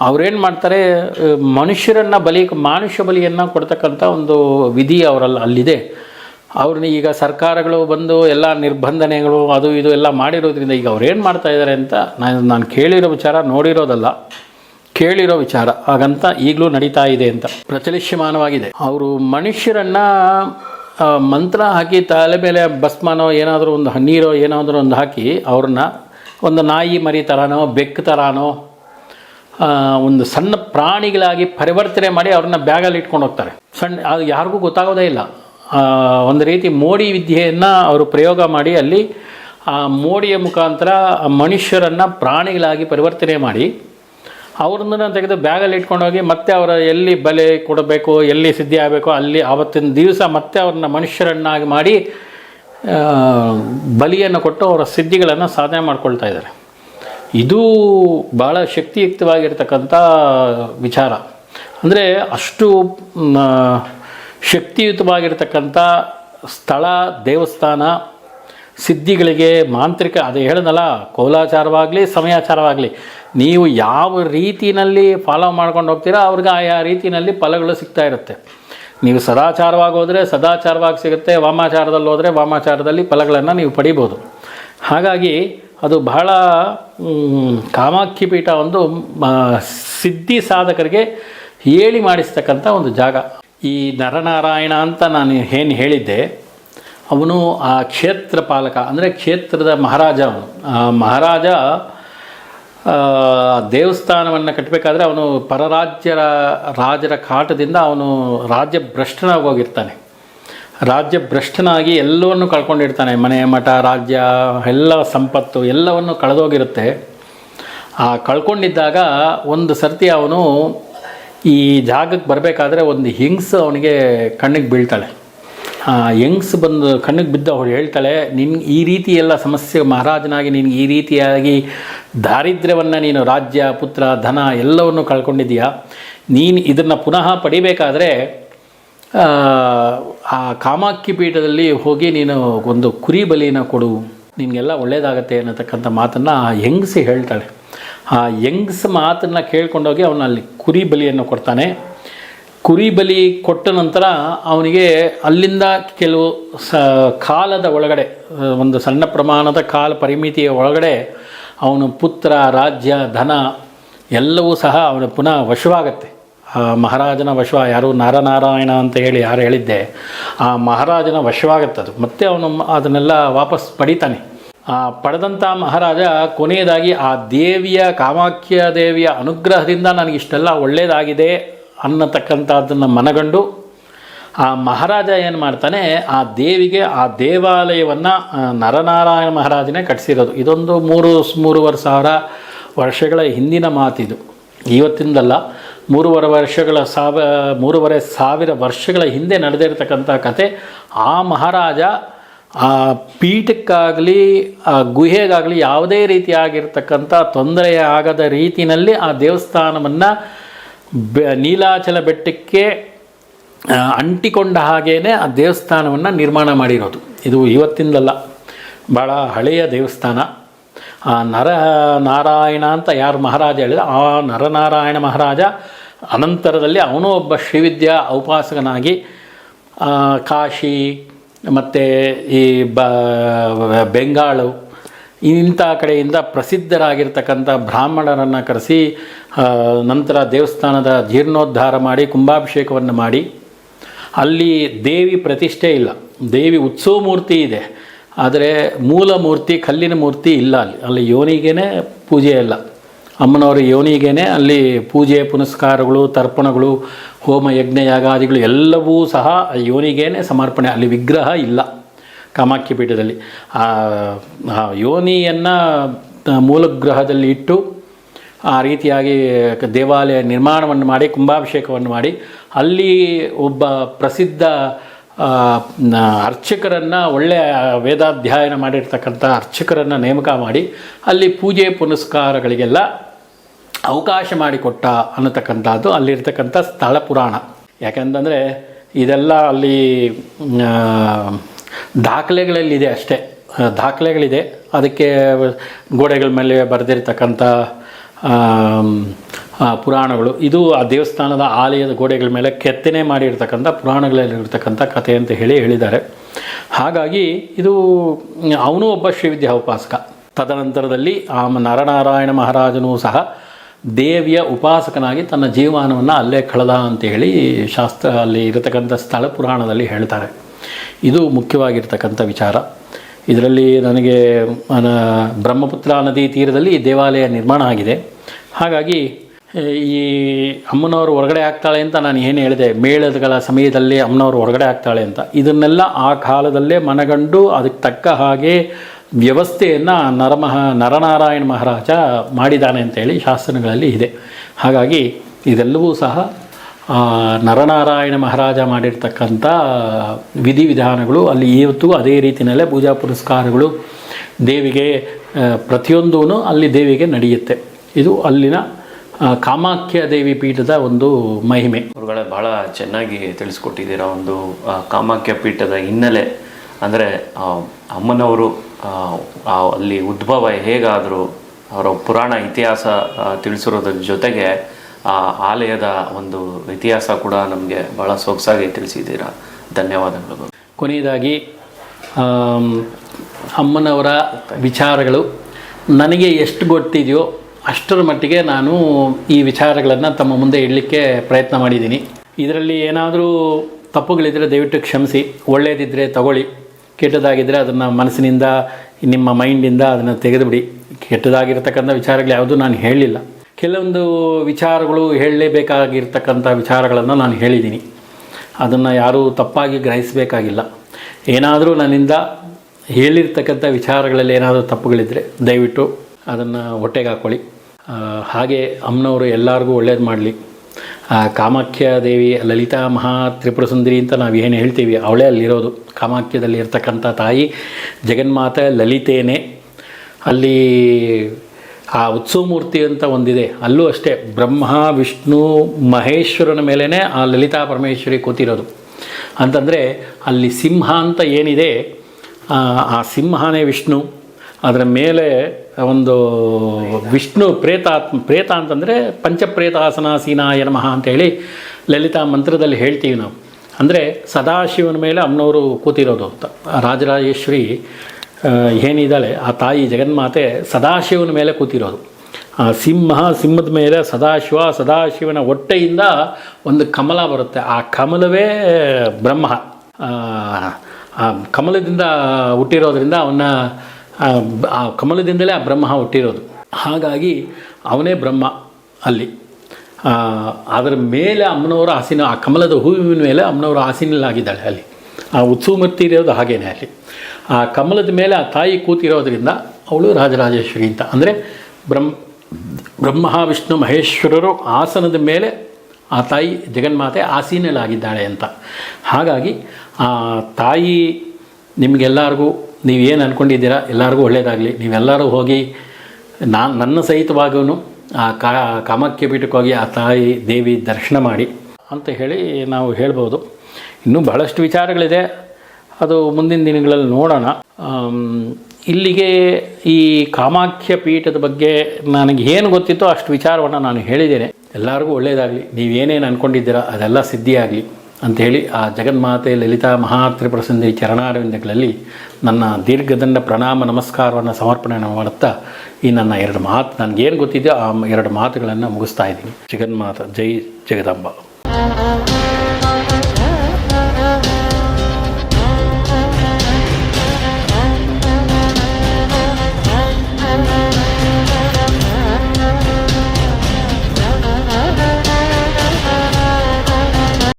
ಅವ್ರೇನು ಮಾಡ್ತಾರೆ ಮನುಷ್ಯರನ್ನು ಬಲಿ ಮಾನುಷ್ಯ ಬಲಿಯನ್ನು ಕೊಡ್ತಕ್ಕಂಥ ಒಂದು ವಿಧಿ ಅವರಲ್ಲಿ ಅಲ್ಲಿದೆ. ಅವ್ರನ್ನ ಈಗ ಸರ್ಕಾರಗಳು ಬಂದು ಎಲ್ಲ ನಿರ್ಬಂಧನೆಗಳು ಅದು ಇದು ಎಲ್ಲ ಮಾಡಿರೋದ್ರಿಂದ ಈಗ ಅವ್ರೇನು ಮಾಡ್ತಾ ಇದ್ದಾರೆ ಅಂತ ನಾನು ನಾನು ಕೇಳಿರೋ ವಿಚಾರ ನೋಡಿರೋದಲ್ಲ. ಕೇಳಿರೋ ವಿಚಾರ. ಹಾಗಂತ ಈಗಲೂ ನಡೀತಾ ಇದೆ ಅಂತ. ಪ್ರಚಲಿಷ್ಯಮಾನವಾಗಿದೆ. ಅವರು ಮನುಷ್ಯರನ್ನು ಮಂತ್ರ ಹಾಕಿ ತಲೆ ಮೇಲೆ ಭಸ್ಮನೋ ಏನಾದರೂ ಒಂದು ನೀರೋ ಏನಾದರೂ ಒಂದು ಹಾಕಿ ಅವ್ರನ್ನ ಒಂದು ನಾಯಿ ಮರಿ ಥರನೋ ಬೆಕ್ಕು ಥರನೋ ಒಂದು ಸಣ್ಣ ಪ್ರಾಣಿಗಳಾಗಿ ಪರಿವರ್ತನೆ ಮಾಡಿ ಅವ್ರನ್ನ ಬ್ಯಾಗಲ್ಲಿ ಇಟ್ಕೊಂಡು ಹೋಗ್ತಾರೆ. ಸಣ್ಣ, ಅದು ಯಾರಿಗೂ ಗೊತ್ತಾಗೋದೇ ಇಲ್ಲ. ಒಂದು ರೀತಿ ಮೋಡಿ ವಿದ್ಯೆಯನ್ನು ಅವರು ಪ್ರಯೋಗ ಮಾಡಿ ಅಲ್ಲಿ ಆ ಮೋಡಿಯ ಮುಖಾಂತರ ಮನುಷ್ಯರನ್ನು ಪ್ರಾಣಿಗಳಾಗಿ ಪರಿವರ್ತನೆ ಮಾಡಿ ಅವ್ರನ್ನ ತೆಗೆದು ಬ್ಯಾಗಲ್ಲಿ ಇಟ್ಕೊಂಡೋಗಿ ಮತ್ತೆ ಅವರ ಎಲ್ಲಿ ಬಲೆ ಕೊಡಬೇಕು, ಎಲ್ಲಿ ಸಿದ್ಧಿ ಆಗಬೇಕು, ಅಲ್ಲಿ ಆವತ್ತಿನ ದಿವಸ ಮತ್ತೆ ಅವ್ರನ್ನ ಮನುಷ್ಯರನ್ನಾಗಿ ಮಾಡಿ ಬಲಿಯನ್ನು ಕೊಟ್ಟು ಅವರ ಸಿದ್ಧಿಗಳನ್ನು ಸಾಧನೆ ಮಾಡ್ಕೊಳ್ತಾ ಇದ್ದಾರೆ. ಇದು ಭಾಳ ಶಕ್ತಿಯುಕ್ತವಾಗಿರ್ತಕ್ಕಂಥ ವಿಚಾರ. ಅಂದರೆ ಅಷ್ಟು ಶಕ್ತಿಯುತವಾಗಿರ್ತಕ್ಕಂಥ ಸ್ಥಳ, ದೇವಸ್ಥಾನ, ಸಿದ್ಧಿಗಳಿಗೆ ಮಾಂತ್ರಿಕ, ಅದು ಹೇಳಿದ್ನಲ್ಲ, ಕೋಲಾಚಾರವಾಗಲಿ, ಸಮಯಾಚಾರವಾಗಲಿ, ನೀವು ಯಾವ ರೀತಿಯಲ್ಲಿ ಫಾಲೋ ಮಾಡ್ಕೊಂಡು ಹೋಗ್ತೀರಾ ಅವ್ರಿಗೆ ಆಯಾ ರೀತಿಯಲ್ಲಿ ಫಲಗಳು ಸಿಗ್ತಾ ಇರುತ್ತೆ. ನೀವು ಸದಾಚಾರವಾಗಿ ಹೋದರೆ ಸದಾಚಾರವಾಗಿ ಸಿಗುತ್ತೆ, ವಾಮಾಚಾರದಲ್ಲಿ ಹೋದರೆ ವಾಮಾಚಾರದಲ್ಲಿ ಫಲಗಳನ್ನು ನೀವು ಪಡಿಬೋದು. ಹಾಗಾಗಿ ಅದು ಬಹಳ ಕಾಮಾಕ್ಷಿ ಪೀಠ ಒಂದು ಸಿದ್ಧಿ ಸಾಧಕರಿಗೆ ಹೇಳಿ ಮಾಡಿಸ್ತಕ್ಕಂಥ ಒಂದು ಜಾಗ. ಈ ನರನಾರಾಯಣ ಅಂತ ನಾನು ಏನು ಹೇಳಿದ್ದೆ, ಅವನು ಆ ಕ್ಷೇತ್ರ ಪಾಲಕ, ಅಂದರೆ ಕ್ಷೇತ್ರದ ಮಹಾರಾಜ ಅವನು. ಆ ಮಹಾರಾಜ ದೇವಸ್ಥಾನವನ್ನು ಕಟ್ಟಬೇಕಾದ್ರೆ ಅವನು ಪರರಾಜ್ಯರ, ರಾಜರ ಕಾಟದಿಂದ ಅವನು ರಾಜ್ಯ ಭ್ರಷ್ಟನಾಗಿ ಹೋಗಿರ್ತಾನೆ. ರಾಜ್ಯ ಭ್ರಷ್ಟನಾಗಿ ಎಲ್ಲವನ್ನು ಕಳ್ಕೊಂಡಿರ್ತಾನೆ, ಮನೆ, ಮಠ, ರಾಜ್ಯ, ಎಲ್ಲ ಸಂಪತ್ತು ಎಲ್ಲವನ್ನು ಕಳೆದೋಗಿರುತ್ತೆ. ಆ ಕಳ್ಕೊಂಡಿದ್ದಾಗ ಒಂದು ಸರ್ತಿ ಅವನು ಈ ಜಾಗಕ್ಕೆ ಬರಬೇಕಾದ್ರೆ ಒಂದು ಹಿಂಗ್ಸ್ ಅವನಿಗೆ ಕಣ್ಣಿಗೆ ಬೀಳ್ತಾಳೆ. ಆ ಹೆಂಗ್ಸ್ ಬಂದು ಕಣ್ಣಿಗೆ ಬಿದ್ದು ಅವಳು ಹೇಳ್ತಾಳೆ, ನಿನ್ ಈ ರೀತಿ ಎಲ್ಲ ಸಮಸ್ಯೆ ಮಹಾರಾಜನಾಗಿ ನಿನಗೆ ಈ ರೀತಿಯಾಗಿ ದಾರಿದ್ರ್ಯವನ್ನು ನೀನು ರಾಜ್ಯ, ಪುತ್ರ, ಧನ ಎಲ್ಲವನ್ನು ಕಳ್ಕೊಂಡಿದ್ದೀಯಾ? ನೀನು ಇದನ್ನು ಪುನಃ ಪಡಿಬೇಕಾದ್ರೆ ಆ, ಕಾಮಾಕ್ಷಿ ಪೀಠದಲ್ಲಿ ಹೋಗಿ ನೀನು ಒಂದು ಕುರಿ ಬಲಿನ ಕೊಡು. ನಿನಗೆಲ್ಲ ಒಳ್ಳೆಯದಾಗತ್ತೆ ಅನ್ನತಕ್ಕಂಥ ಮಾತನ್ನು ಆ ಹೆಂಗಸಿ ಹೇಳ್ತಾಳೆ. ಆ ಹೆಂಗಸ ಮಾತನ್ನು ಕೇಳ್ಕೊಂಡೋಗಿ ಅವನು ಅಲ್ಲಿ ಕುರಿ ಬಲಿಯನ್ನು ಕೊಡ್ತಾನೆ. ಕುರಿ ಬಲಿ ಕೊಟ್ಟ ನಂತರ ಅವನಿಗೆ ಅಲ್ಲಿಂದ ಕೆಲವು ಸ ಕಾಲದ ಒಳಗಡೆ ಒಂದು ಸಣ್ಣ ಪ್ರಮಾಣದ ಕಾಲ ಪರಿಮಿತಿಯ ಒಳಗಡೆ ಅವನು ಪುತ್ರ ರಾಜ್ಯ ಧನ ಎಲ್ಲವೂ ಸಹ ಅವನ ಪುನಃ ವಶವಾಗತ್ತೆ. ಮಹಾರಾಜನ ವಶವ ಯಾರು? ನರನಾರಾಯಣ ಅಂತ ಹೇಳಿ ಯಾರು ಹೇಳಿದ್ದೆ. ಆ ಮಹಾರಾಜನ ವಶವಾಗತ್ತೆ ಅದು. ಮತ್ತೆ ಅವನು ಅದನ್ನೆಲ್ಲ ವಾಪಸ್ ಪಡಿತಾನೆ. ಆ ಪಡೆದಂಥ ಮಹಾರಾಜ ಕೊನೆಯದಾಗಿ ಆ ದೇವಿಯ, ಕಾಮಾಖ್ಯ ದೇವಿಯ ಅನುಗ್ರಹದಿಂದ ನನಗಿಷ್ಟೆಲ್ಲ ಒಳ್ಳೆಯದಾಗಿದೆ ಅನ್ನತಕ್ಕಂಥದ್ದನ್ನು ಮನಗಂಡು ಆ ಮಹಾರಾಜ ಏನು ಮಾಡ್ತಾನೆ? ಆ ದೇವಿಗೆ ಆ ದೇವಾಲಯವನ್ನು ನರನಾರಾಯಣ ಮಹಾರಾಜನೇ ಕಟ್ಟಿಸಿರೋದು ಇದೊಂದು ಮೂರು, ಮೂರುವರೆ ಸಾವಿರ ವರ್ಷಗಳ ಹಿಂದಿನ ಮಾತಿದು. ಇವತ್ತಿಂದಲ್ಲ. ಮೂರುವರೆ ವರ್ಷಗಳ ಸಾವ ಮೂರುವರೆ ಸಾವಿರ ವರ್ಷಗಳ ಹಿಂದೆ ನಡೆದಿರ್ತಕ್ಕಂಥ ಕತೆ, ಆ ಮಹಾರಾಜ ಆ ಪೀಠಕ್ಕಾಗಲಿ, ಆ ಗುಹೆಗಾಗಲಿ ಯಾವುದೇ ರೀತಿಯಾಗಿರ್ತಕ್ಕಂಥ ತೊಂದರೆ ಆಗದ ರೀತಿಯಲ್ಲಿ ಆ ದೇವಸ್ಥಾನವನ್ನು ಬೆ, ನೀಲಾಚಲ ಬೆಟ್ಟಕ್ಕೆ ಅಂಟಿಕೊಂಡ ಹಾಗೇ ಆ ದೇವಸ್ಥಾನವನ್ನು ನಿರ್ಮಾಣ ಮಾಡಿರೋದು. ಇದು ಇವತ್ತಿಂದಲ್ಲ. ಭಾಳ ಹಳೆಯ ದೇವಸ್ಥಾನ. ಆ ನರ ನಾರಾಯಣ ಅಂತ ಯಾರು ಮಹಾರಾಜ ಹೇಳಿದ ಆ ನರನಾರಾಯಣ ಮಹಾರಾಜ ಅನಂತರದಲ್ಲಿ ಅವನು ಒಬ್ಬ ಶ್ರೀವಿದ್ಯಾ ಔಪಾಸಕನಾಗಿ ಕಾಶಿ, ಮತ್ತು ಈ ಬ, ಬೆಂಗಾಳು, ಇಂಥ ಕಡೆಯಿಂದ ಪ್ರಸಿದ್ಧರಾಗಿರ್ತಕ್ಕಂಥ ಬ್ರಾಹ್ಮಣರನ್ನು ಕರೆಸಿ ನಂತರ ದೇವಸ್ಥಾನದ ಜೀರ್ಣೋದ್ಧಾರ ಮಾಡಿ, ಕುಂಭಾಭಿಷೇಕವನ್ನು ಮಾಡಿ, ಅಲ್ಲಿ ದೇವಿ ಪ್ರತಿಷ್ಠೆ ಇಲ್ಲ. ದೇವಿ ಉತ್ಸವ ಮೂರ್ತಿ ಇದೆ. ಆದರೆ ಮೂಲ ಮೂರ್ತಿ, ಕಲ್ಲಿನ ಮೂರ್ತಿ ಇಲ್ಲ ಅಲ್ಲಿ. ಅಲ್ಲಿ ಯೋನಿಗೇನೆ ಪೂಜೆ ಇಲ್ಲ. ಅಮ್ಮನವರ ಯೋನಿಗೇನೆ ಅಲ್ಲಿ ಪೂಜೆ, ಪುನಸ್ಕಾರಗಳು, ತರ್ಪಣಗಳು, ಹೋಮ, ಯಜ್ಞ, ಯಾಗಾದಿಗಳು ಎಲ್ಲವೂ ಸಹ ಯೋನಿಗೇನೆ ಸಮರ್ಪಣೆ. ಅಲ್ಲಿ ವಿಗ್ರಹ ಇಲ್ಲ ಕಾಮಾಖ್ಯ ಪೀಠದಲ್ಲಿ. ಆ ಯೋನಿಯನ್ನು ಮೂಲಗ್ರಹದಲ್ಲಿ ಇಟ್ಟು ಆ ರೀತಿಯಾಗಿ ದೇವಾಲಯ ನಿರ್ಮಾಣವನ್ನು ಮಾಡಿ, ಕುಂಭಾಭಿಷೇಕವನ್ನು ಮಾಡಿ, ಅಲ್ಲಿ ಒಬ್ಬ ಪ್ರಸಿದ್ಧ ಅರ್ಚಕರನ್ನ ಒಳ್ಳೆಯ ವೇದಾಧ್ಯಯನ ಮಾಡಿರ್ತಕ್ಕಂಥ ಅರ್ಚಕರನ್ನು ನೇಮಕ ಮಾಡಿ ಅಲ್ಲಿ ಪೂಜೆ ಪುನಸ್ಕಾರಗಳಿಗೆಲ್ಲ ಅವಕಾಶ ಮಾಡಿಕೊಟ್ಟ ಅನ್ನತಕ್ಕಂಥದ್ದು ಅಲ್ಲಿರ್ತಕ್ಕಂಥ ಸ್ಥಳ ಪುರಾಣ. ಯಾಕೆಂತಂದರೆ ಇದೆಲ್ಲ ಅಲ್ಲಿ ದಾಖಲೆಗಳಲ್ಲಿದೆ ಅಷ್ಟೇ. ದಾಖಲೆಗಳಿದೆ. ಅದಕ್ಕೆ ಗೋಡೆಗಳ ಮೇಲೆ ಬರೆದಿರ್ತಕ್ಕಂಥ ಪುರಾಣಗಳು. ಇದು ಆ ದೇವಸ್ಥಾನದ ಆಲಯದ ಗೋಡೆಗಳ ಮೇಲೆ ಕೆತ್ತನೆ ಮಾಡಿರ್ತಕ್ಕಂಥ ಪುರಾಣಗಳಲ್ಲಿರ್ತಕ್ಕಂಥ ಕಥೆ ಅಂತ ಹೇಳಿ ಹೇಳಿದ್ದಾರೆ. ಹಾಗಾಗಿ ಇದು, ಅವನು ಒಬ್ಬ ಶ್ರೀವಿದ್ಯಾ ಉಪಾಸಕ. ತದನಂತರದಲ್ಲಿ ಆ ನರನಾರಾಯಣ ಮಹಾರಾಜನೂ ಸಹ ದೇವಿಯ ಉಪಾಸಕನಾಗಿ ತನ್ನ ಜೀವನವನ್ನು ಅಲ್ಲೇ ಕಳೆದ ಅಂತೇಳಿ ಶಾಸ್ತ್ರ, ಅಲ್ಲಿ ಇರತಕ್ಕಂಥ ಸ್ಥಳ ಪುರಾಣದಲ್ಲಿ ಹೇಳ್ತಾರೆ. ಇದು ಮುಖ್ಯವಾಗಿರ್ತಕ್ಕಂಥ ವಿಚಾರ. ಇದರಲ್ಲಿ ನನಗೆ ಬ್ರಹ್ಮಪುತ್ರ ನದಿ ತೀರದಲ್ಲಿ ದೇವಾಲಯ ನಿರ್ಮಾಣ ಆಗಿದೆ. ಹಾಗಾಗಿ ಈ ಅಮ್ಮನವರು ಹೊರಗಡೆ ಆಗ್ತಾಳೆ ಅಂತ ನಾನು ಏನು ಹೇಳಿದೆ. ಮೇಳದಗಳ ಸಮಯದಲ್ಲಿ ಅಮ್ಮನವರು ಹೊರಗಡೆ ಆಗ್ತಾಳೆ ಅಂತ. ಇದನ್ನೆಲ್ಲ ಆ ಕಾಲದಲ್ಲೇ ಮನಗಂಡು ಅದಕ್ಕೆ ತಕ್ಕ ಹಾಗೆ ವ್ಯವಸ್ಥೆಯನ್ನು ನರಮಹ, ನರನಾರಾಯಣ ಮಹಾರಾಜ ಮಾಡಿದ್ದಾನೆ ಅಂತೇಳಿ ಶಾಸನಗಳಲ್ಲಿ ಇದೆ. ಹಾಗಾಗಿ ಇದೆಲ್ಲವೂ ಸಹ ನರನಾರಾಯಣ ಮಹಾರಾಜ ಮಾಡಿರ್ತಕ್ಕಂಥ ವಿಧಿವಿಧಾನಗಳು ಅಲ್ಲಿ ಇವತ್ತು ಅದೇ ರೀತಿಯಲ್ಲೇ ಪೂಜಾ ಪುರಸ್ಕಾರಗಳು ದೇವಿಗೆ ಪ್ರತಿಯೊಂದೂ ಅಲ್ಲಿ ದೇವಿಗೆ ನಡೆಯುತ್ತೆ. ಇದು ಅಲ್ಲಿನ ಕಾಮಾಖ್ಯ ದೇವಿ ಪೀಠದ ಒಂದು ಮಹಿಮೆ. ಅವರುಗಳ ಬಹಳ ಚೆನ್ನಾಗಿ ತಿಳಿಸ್ಕೊಟ್ಟಿದ್ದೀರಾ ಒಂದು ಕಾಮಾಖ್ಯ ಪೀಠದ ಹಿನ್ನೆಲೆ. ಅಂದರೆ ಅಮ್ಮನವರು ಅಲ್ಲಿ ಉದ್ಭವ ಹೇಗಾದರೂ ಅವರ ಪುರಾಣ ಇತಿಹಾಸ ತಿಳಿಸಿರೋದ್ರ ಜೊತೆಗೆ ಆ ಆಲಯದ ಒಂದು ಇತಿಹಾಸ ಕೂಡ ನಮಗೆ ಬಹಳ ಸೊಗಸಾಗಿ ತಿಳಿಸಿದ್ದೀರಾ. ಧನ್ಯವಾದಗಳು ಕೊನೆಯದಾಗಿ ಅಮ್ಮನವರ ವಿಚಾರಗಳು. ನನಗೆ ಎಷ್ಟು ಗೊತ್ತಿದೆಯೋ ಅಷ್ಟರ ಮಟ್ಟಿಗೆ ನಾನು ಈ ವಿಚಾರಗಳನ್ನು ತಮ್ಮ ಮುಂದೆ ಇಡಲಿಕ್ಕೆ ಪ್ರಯತ್ನ ಮಾಡಿದ್ದೀನಿ. ಇದರಲ್ಲಿ ಏನಾದರೂ ತಪ್ಪುಗಳಿದ್ದರೆ ದಯವಿಟ್ಟು ಕ್ಷಮಿಸಿ ಒಳ್ಳೆಯದಿದ್ದರೆ ತಗೊಳ್ಳಿ ಕೆಟ್ಟದಾಗಿದ್ದರೆ ಅದನ್ನು ಮನಸ್ಸಿನಿಂದ, ನಿಮ್ಮ ಮೈಂಡಿಂದ ಅದನ್ನು ತೆಗೆದುಬಿಡಿ. ಕೆಟ್ಟದಾಗಿರ್ತಕ್ಕಂಥ ವಿಚಾರಗಳು ಯಾವುದೂ ನಾನು ಹೇಳಲಿಲ್ಲ ಕೆಲವೊಂದು ವಿಚಾರಗಳು ಹೇಳಲೇಬೇಕಾಗಿರ್ತಕ್ಕಂಥ ವಿಚಾರಗಳನ್ನು ನಾನು ಹೇಳಿದ್ದೀನಿ. ಅದನ್ನು ಯಾರೂ ತಪ್ಪಾಗಿ ಗ್ರಹಿಸಬೇಕಾಗಿಲ್ಲ. ಏನಾದರೂ ನನ್ನಿಂದ ಹೇಳಿರ್ತಕ್ಕಂಥ ವಿಚಾರಗಳಲ್ಲಿ ಏನಾದರೂ ತಪ್ಪುಗಳಿದ್ದರೆ ದಯವಿಟ್ಟು ಅದನ್ನು ಹೊಟ್ಟೆಗೆ ಹಾಕ್ಕೊಳ್ಳಿ ಹಾಗೆ ಅಮ್ಮನವರು ಎಲ್ಲರಿಗೂ ಒಳ್ಳೇದು ಮಾಡಲಿ. ಕಾಮಾಖ್ಯ ದೇವಿ ಲಲಿತಾ ಮಹಾ ತ್ರಿಪುರ ಸುಂದರಿ ಅಂತ ನಾವು ಏನು ಹೇಳ್ತೀವಿ, ಅವಳೇ ಅಲ್ಲಿರೋದು. ಕಾಮಾಖ್ಯದಲ್ಲಿ ಇರ್ತಕ್ಕಂಥ ತಾಯಿ ಜಗನ್ಮಾತ ಲಲಿತೇನೆ. ಅಲ್ಲಿ ಆ ಉತ್ಸವ ಮೂರ್ತಿ ಅಂತ ಒಂದಿದೆ, ಅಲ್ಲೂ ಅಷ್ಟೇ. ಬ್ರಹ್ಮ, ವಿಷ್ಣು, ಮಹೇಶ್ವರನ ಮೇಲೇ ಆ ಲಲಿತಾ ಪರಮೇಶ್ವರಿ ಕೂತಿರೋದು. ಅಂತಂದರೆ ಅಲ್ಲಿ ಸಿಂಹ ಅಂತ ಏನಿದೆ ಆ ಸಿಂಹನೇ ವಿಷ್ಣು. ಅದರ ಮೇಲೆ ಒಂದು ವಿಷ್ಣು ಪ್ರೇತಾತ್ಮ ಪ್ರೇತ ಅಂತಂದರೆ ಪಂಚಪ್ರೇತಾಸನಾಸೀನಾಯ ನಮಃ ಅಂತೇಳಿ ಲಲಿತಾ ಮಂತ್ರದಲ್ಲಿ ಹೇಳ್ತೀವಿ ನಾವು. ಅಂದರೆ ಸದಾಶಿವನ ಮೇಲೆ ಅಮ್ಮನವರು ಕೂತಿರೋದು ಅಂತ. ರಾಜರಾಜೇಶ್ವರಿ ಏನಿದ್ದಾಳೆ, ಆ ತಾಯಿ ಜಗನ್ಮಾತೆ ಸದಾಶಿವನ ಮೇಲೆ ಕೂತಿರೋದು. ಆ ಸಿಂಹ ಸಿಂಹದ ಮೇಲೆ ಸದಾಶಿವ, ಸದಾಶಿವನ ಹೊಟ್ಟೆಯಿಂದ ಒಂದು ಕಮಲ ಬರುತ್ತೆ. ಆ ಕಮಲವೇ ಬ್ರಹ್ಮ. ಆ ಕಮಲದಿಂದ ಹುಟ್ಟಿರೋದ್ರಿಂದ ಅವನ್ನ ಆ ಕಮಲದಿಂದಲೇ ಆ ಬ್ರಹ್ಮ ಹುಟ್ಟಿರೋದು. ಹಾಗಾಗಿ ಅವನೇ ಬ್ರಹ್ಮ ಅಲ್ಲಿ. ಅದರ ಮೇಲೆ ಅಮ್ಮನವರ ಆಸೀನ, ಆ ಕಮಲದ ಹೂವಿನ ಮೇಲೆ ಅಮ್ಮನವರ ಆಸೀನಲಾಗಿದ್ದಾಳೆ ಅಲ್ಲಿ. ಆ ಉತ್ಸವ ಮೂರ್ತಿ ಇರೋದು ಹಾಗೇನೆ ಅಲ್ಲಿ. ಆ ಕಮಲದ ಮೇಲೆ ಆ ತಾಯಿ ಕೂತಿರೋದ್ರಿಂದ ಅವಳು ರಾಜರಾಜೇಶ್ವರಿ ಅಂತ. ಅಂದರೆ ಬ್ರಹ್ಮ ಬ್ರಹ್ಮ, ವಿಷ್ಣು, ಮಹೇಶ್ವರರು ಆಸನದ ಮೇಲೆ ಆ ತಾಯಿ ಜಗನ್ಮಾತೆ ಆಸೀನಲಾಗಿದ್ದಾಳೆ ಅಂತ. ಹಾಗಾಗಿ ಆ ತಾಯಿ ನಿಮಗೆಲ್ಲರಿಗೂ ನೀವೇನು ಅಂದ್ಕೊಂಡಿದ್ದೀರಾ ಎಲ್ಲರಿಗೂ ಒಳ್ಳೆಯದಾಗಲಿ ನೀವೆಲ್ಲರೂ ಹೋಗಿ, ನಾನು, ನನ್ನ ಸಹಿತವಾಗೂ ಆ ಕಾ ಕಾಮಾಖ್ಯ ಪೀಠಕ್ಕೆ ಹೋಗಿ ಆ ತಾಯಿ ದೇವಿ ದರ್ಶನ ಮಾಡಿ ಅಂತ ಹೇಳಿ ನಾವು ಹೇಳ್ಬೋದು. ಇನ್ನೂ ಬಹಳಷ್ಟು ವಿಚಾರಗಳಿದೆ. ಅದು ಮುಂದಿನ ದಿನಗಳಲ್ಲಿ ನೋಡೋಣ. ಇಲ್ಲಿಗೆ ಈ ಕಾಮಾಖ್ಯ ಪೀಠದ ಬಗ್ಗೆ ನನಗೆ ಏನು ಗೊತ್ತಿತ್ತೋ ಅಷ್ಟು ವಿಚಾರವನ್ನು ನಾನು ಹೇಳಿದ್ದೇನೆ. ಎಲ್ಲರಿಗೂ ಒಳ್ಳೆಯದಾಗಲಿ ನೀವೇನೇನು ಅಂದ್ಕೊಂಡಿದ್ದೀರಾ ಅದೆಲ್ಲ ಸಿದ್ಧಿಯಾಗಲಿ. ಅಂಥೇಳಿ ಆ ಜಗನ್ಮಾತೆ ಲಲಿತಾ ಮಹಾತ್ರಿ ಸುಂದರಿ ಚರಣಾರವಿಂದಗಳಲ್ಲಿ ನನ್ನ ದೀರ್ಘದಂಡ ಪ್ರಣಾಮ ನಮಸ್ಕಾರವನ್ನು ಸಮರ್ಪಣೆ ಮಾಡುತ್ತಾ ಈ ನನ್ನ ಎರಡು ಮಾತು ನನಗೇನು ಗೊತ್ತಿದೆಯೋ ಆ ಎರಡು ಮಾತುಗಳನ್ನು ಮುಗಿಸ್ತಾ ಇದ್ದೀನಿ. ಜಗನ್ಮಾತ, ಜೈ ಜಗದಾಂಬ.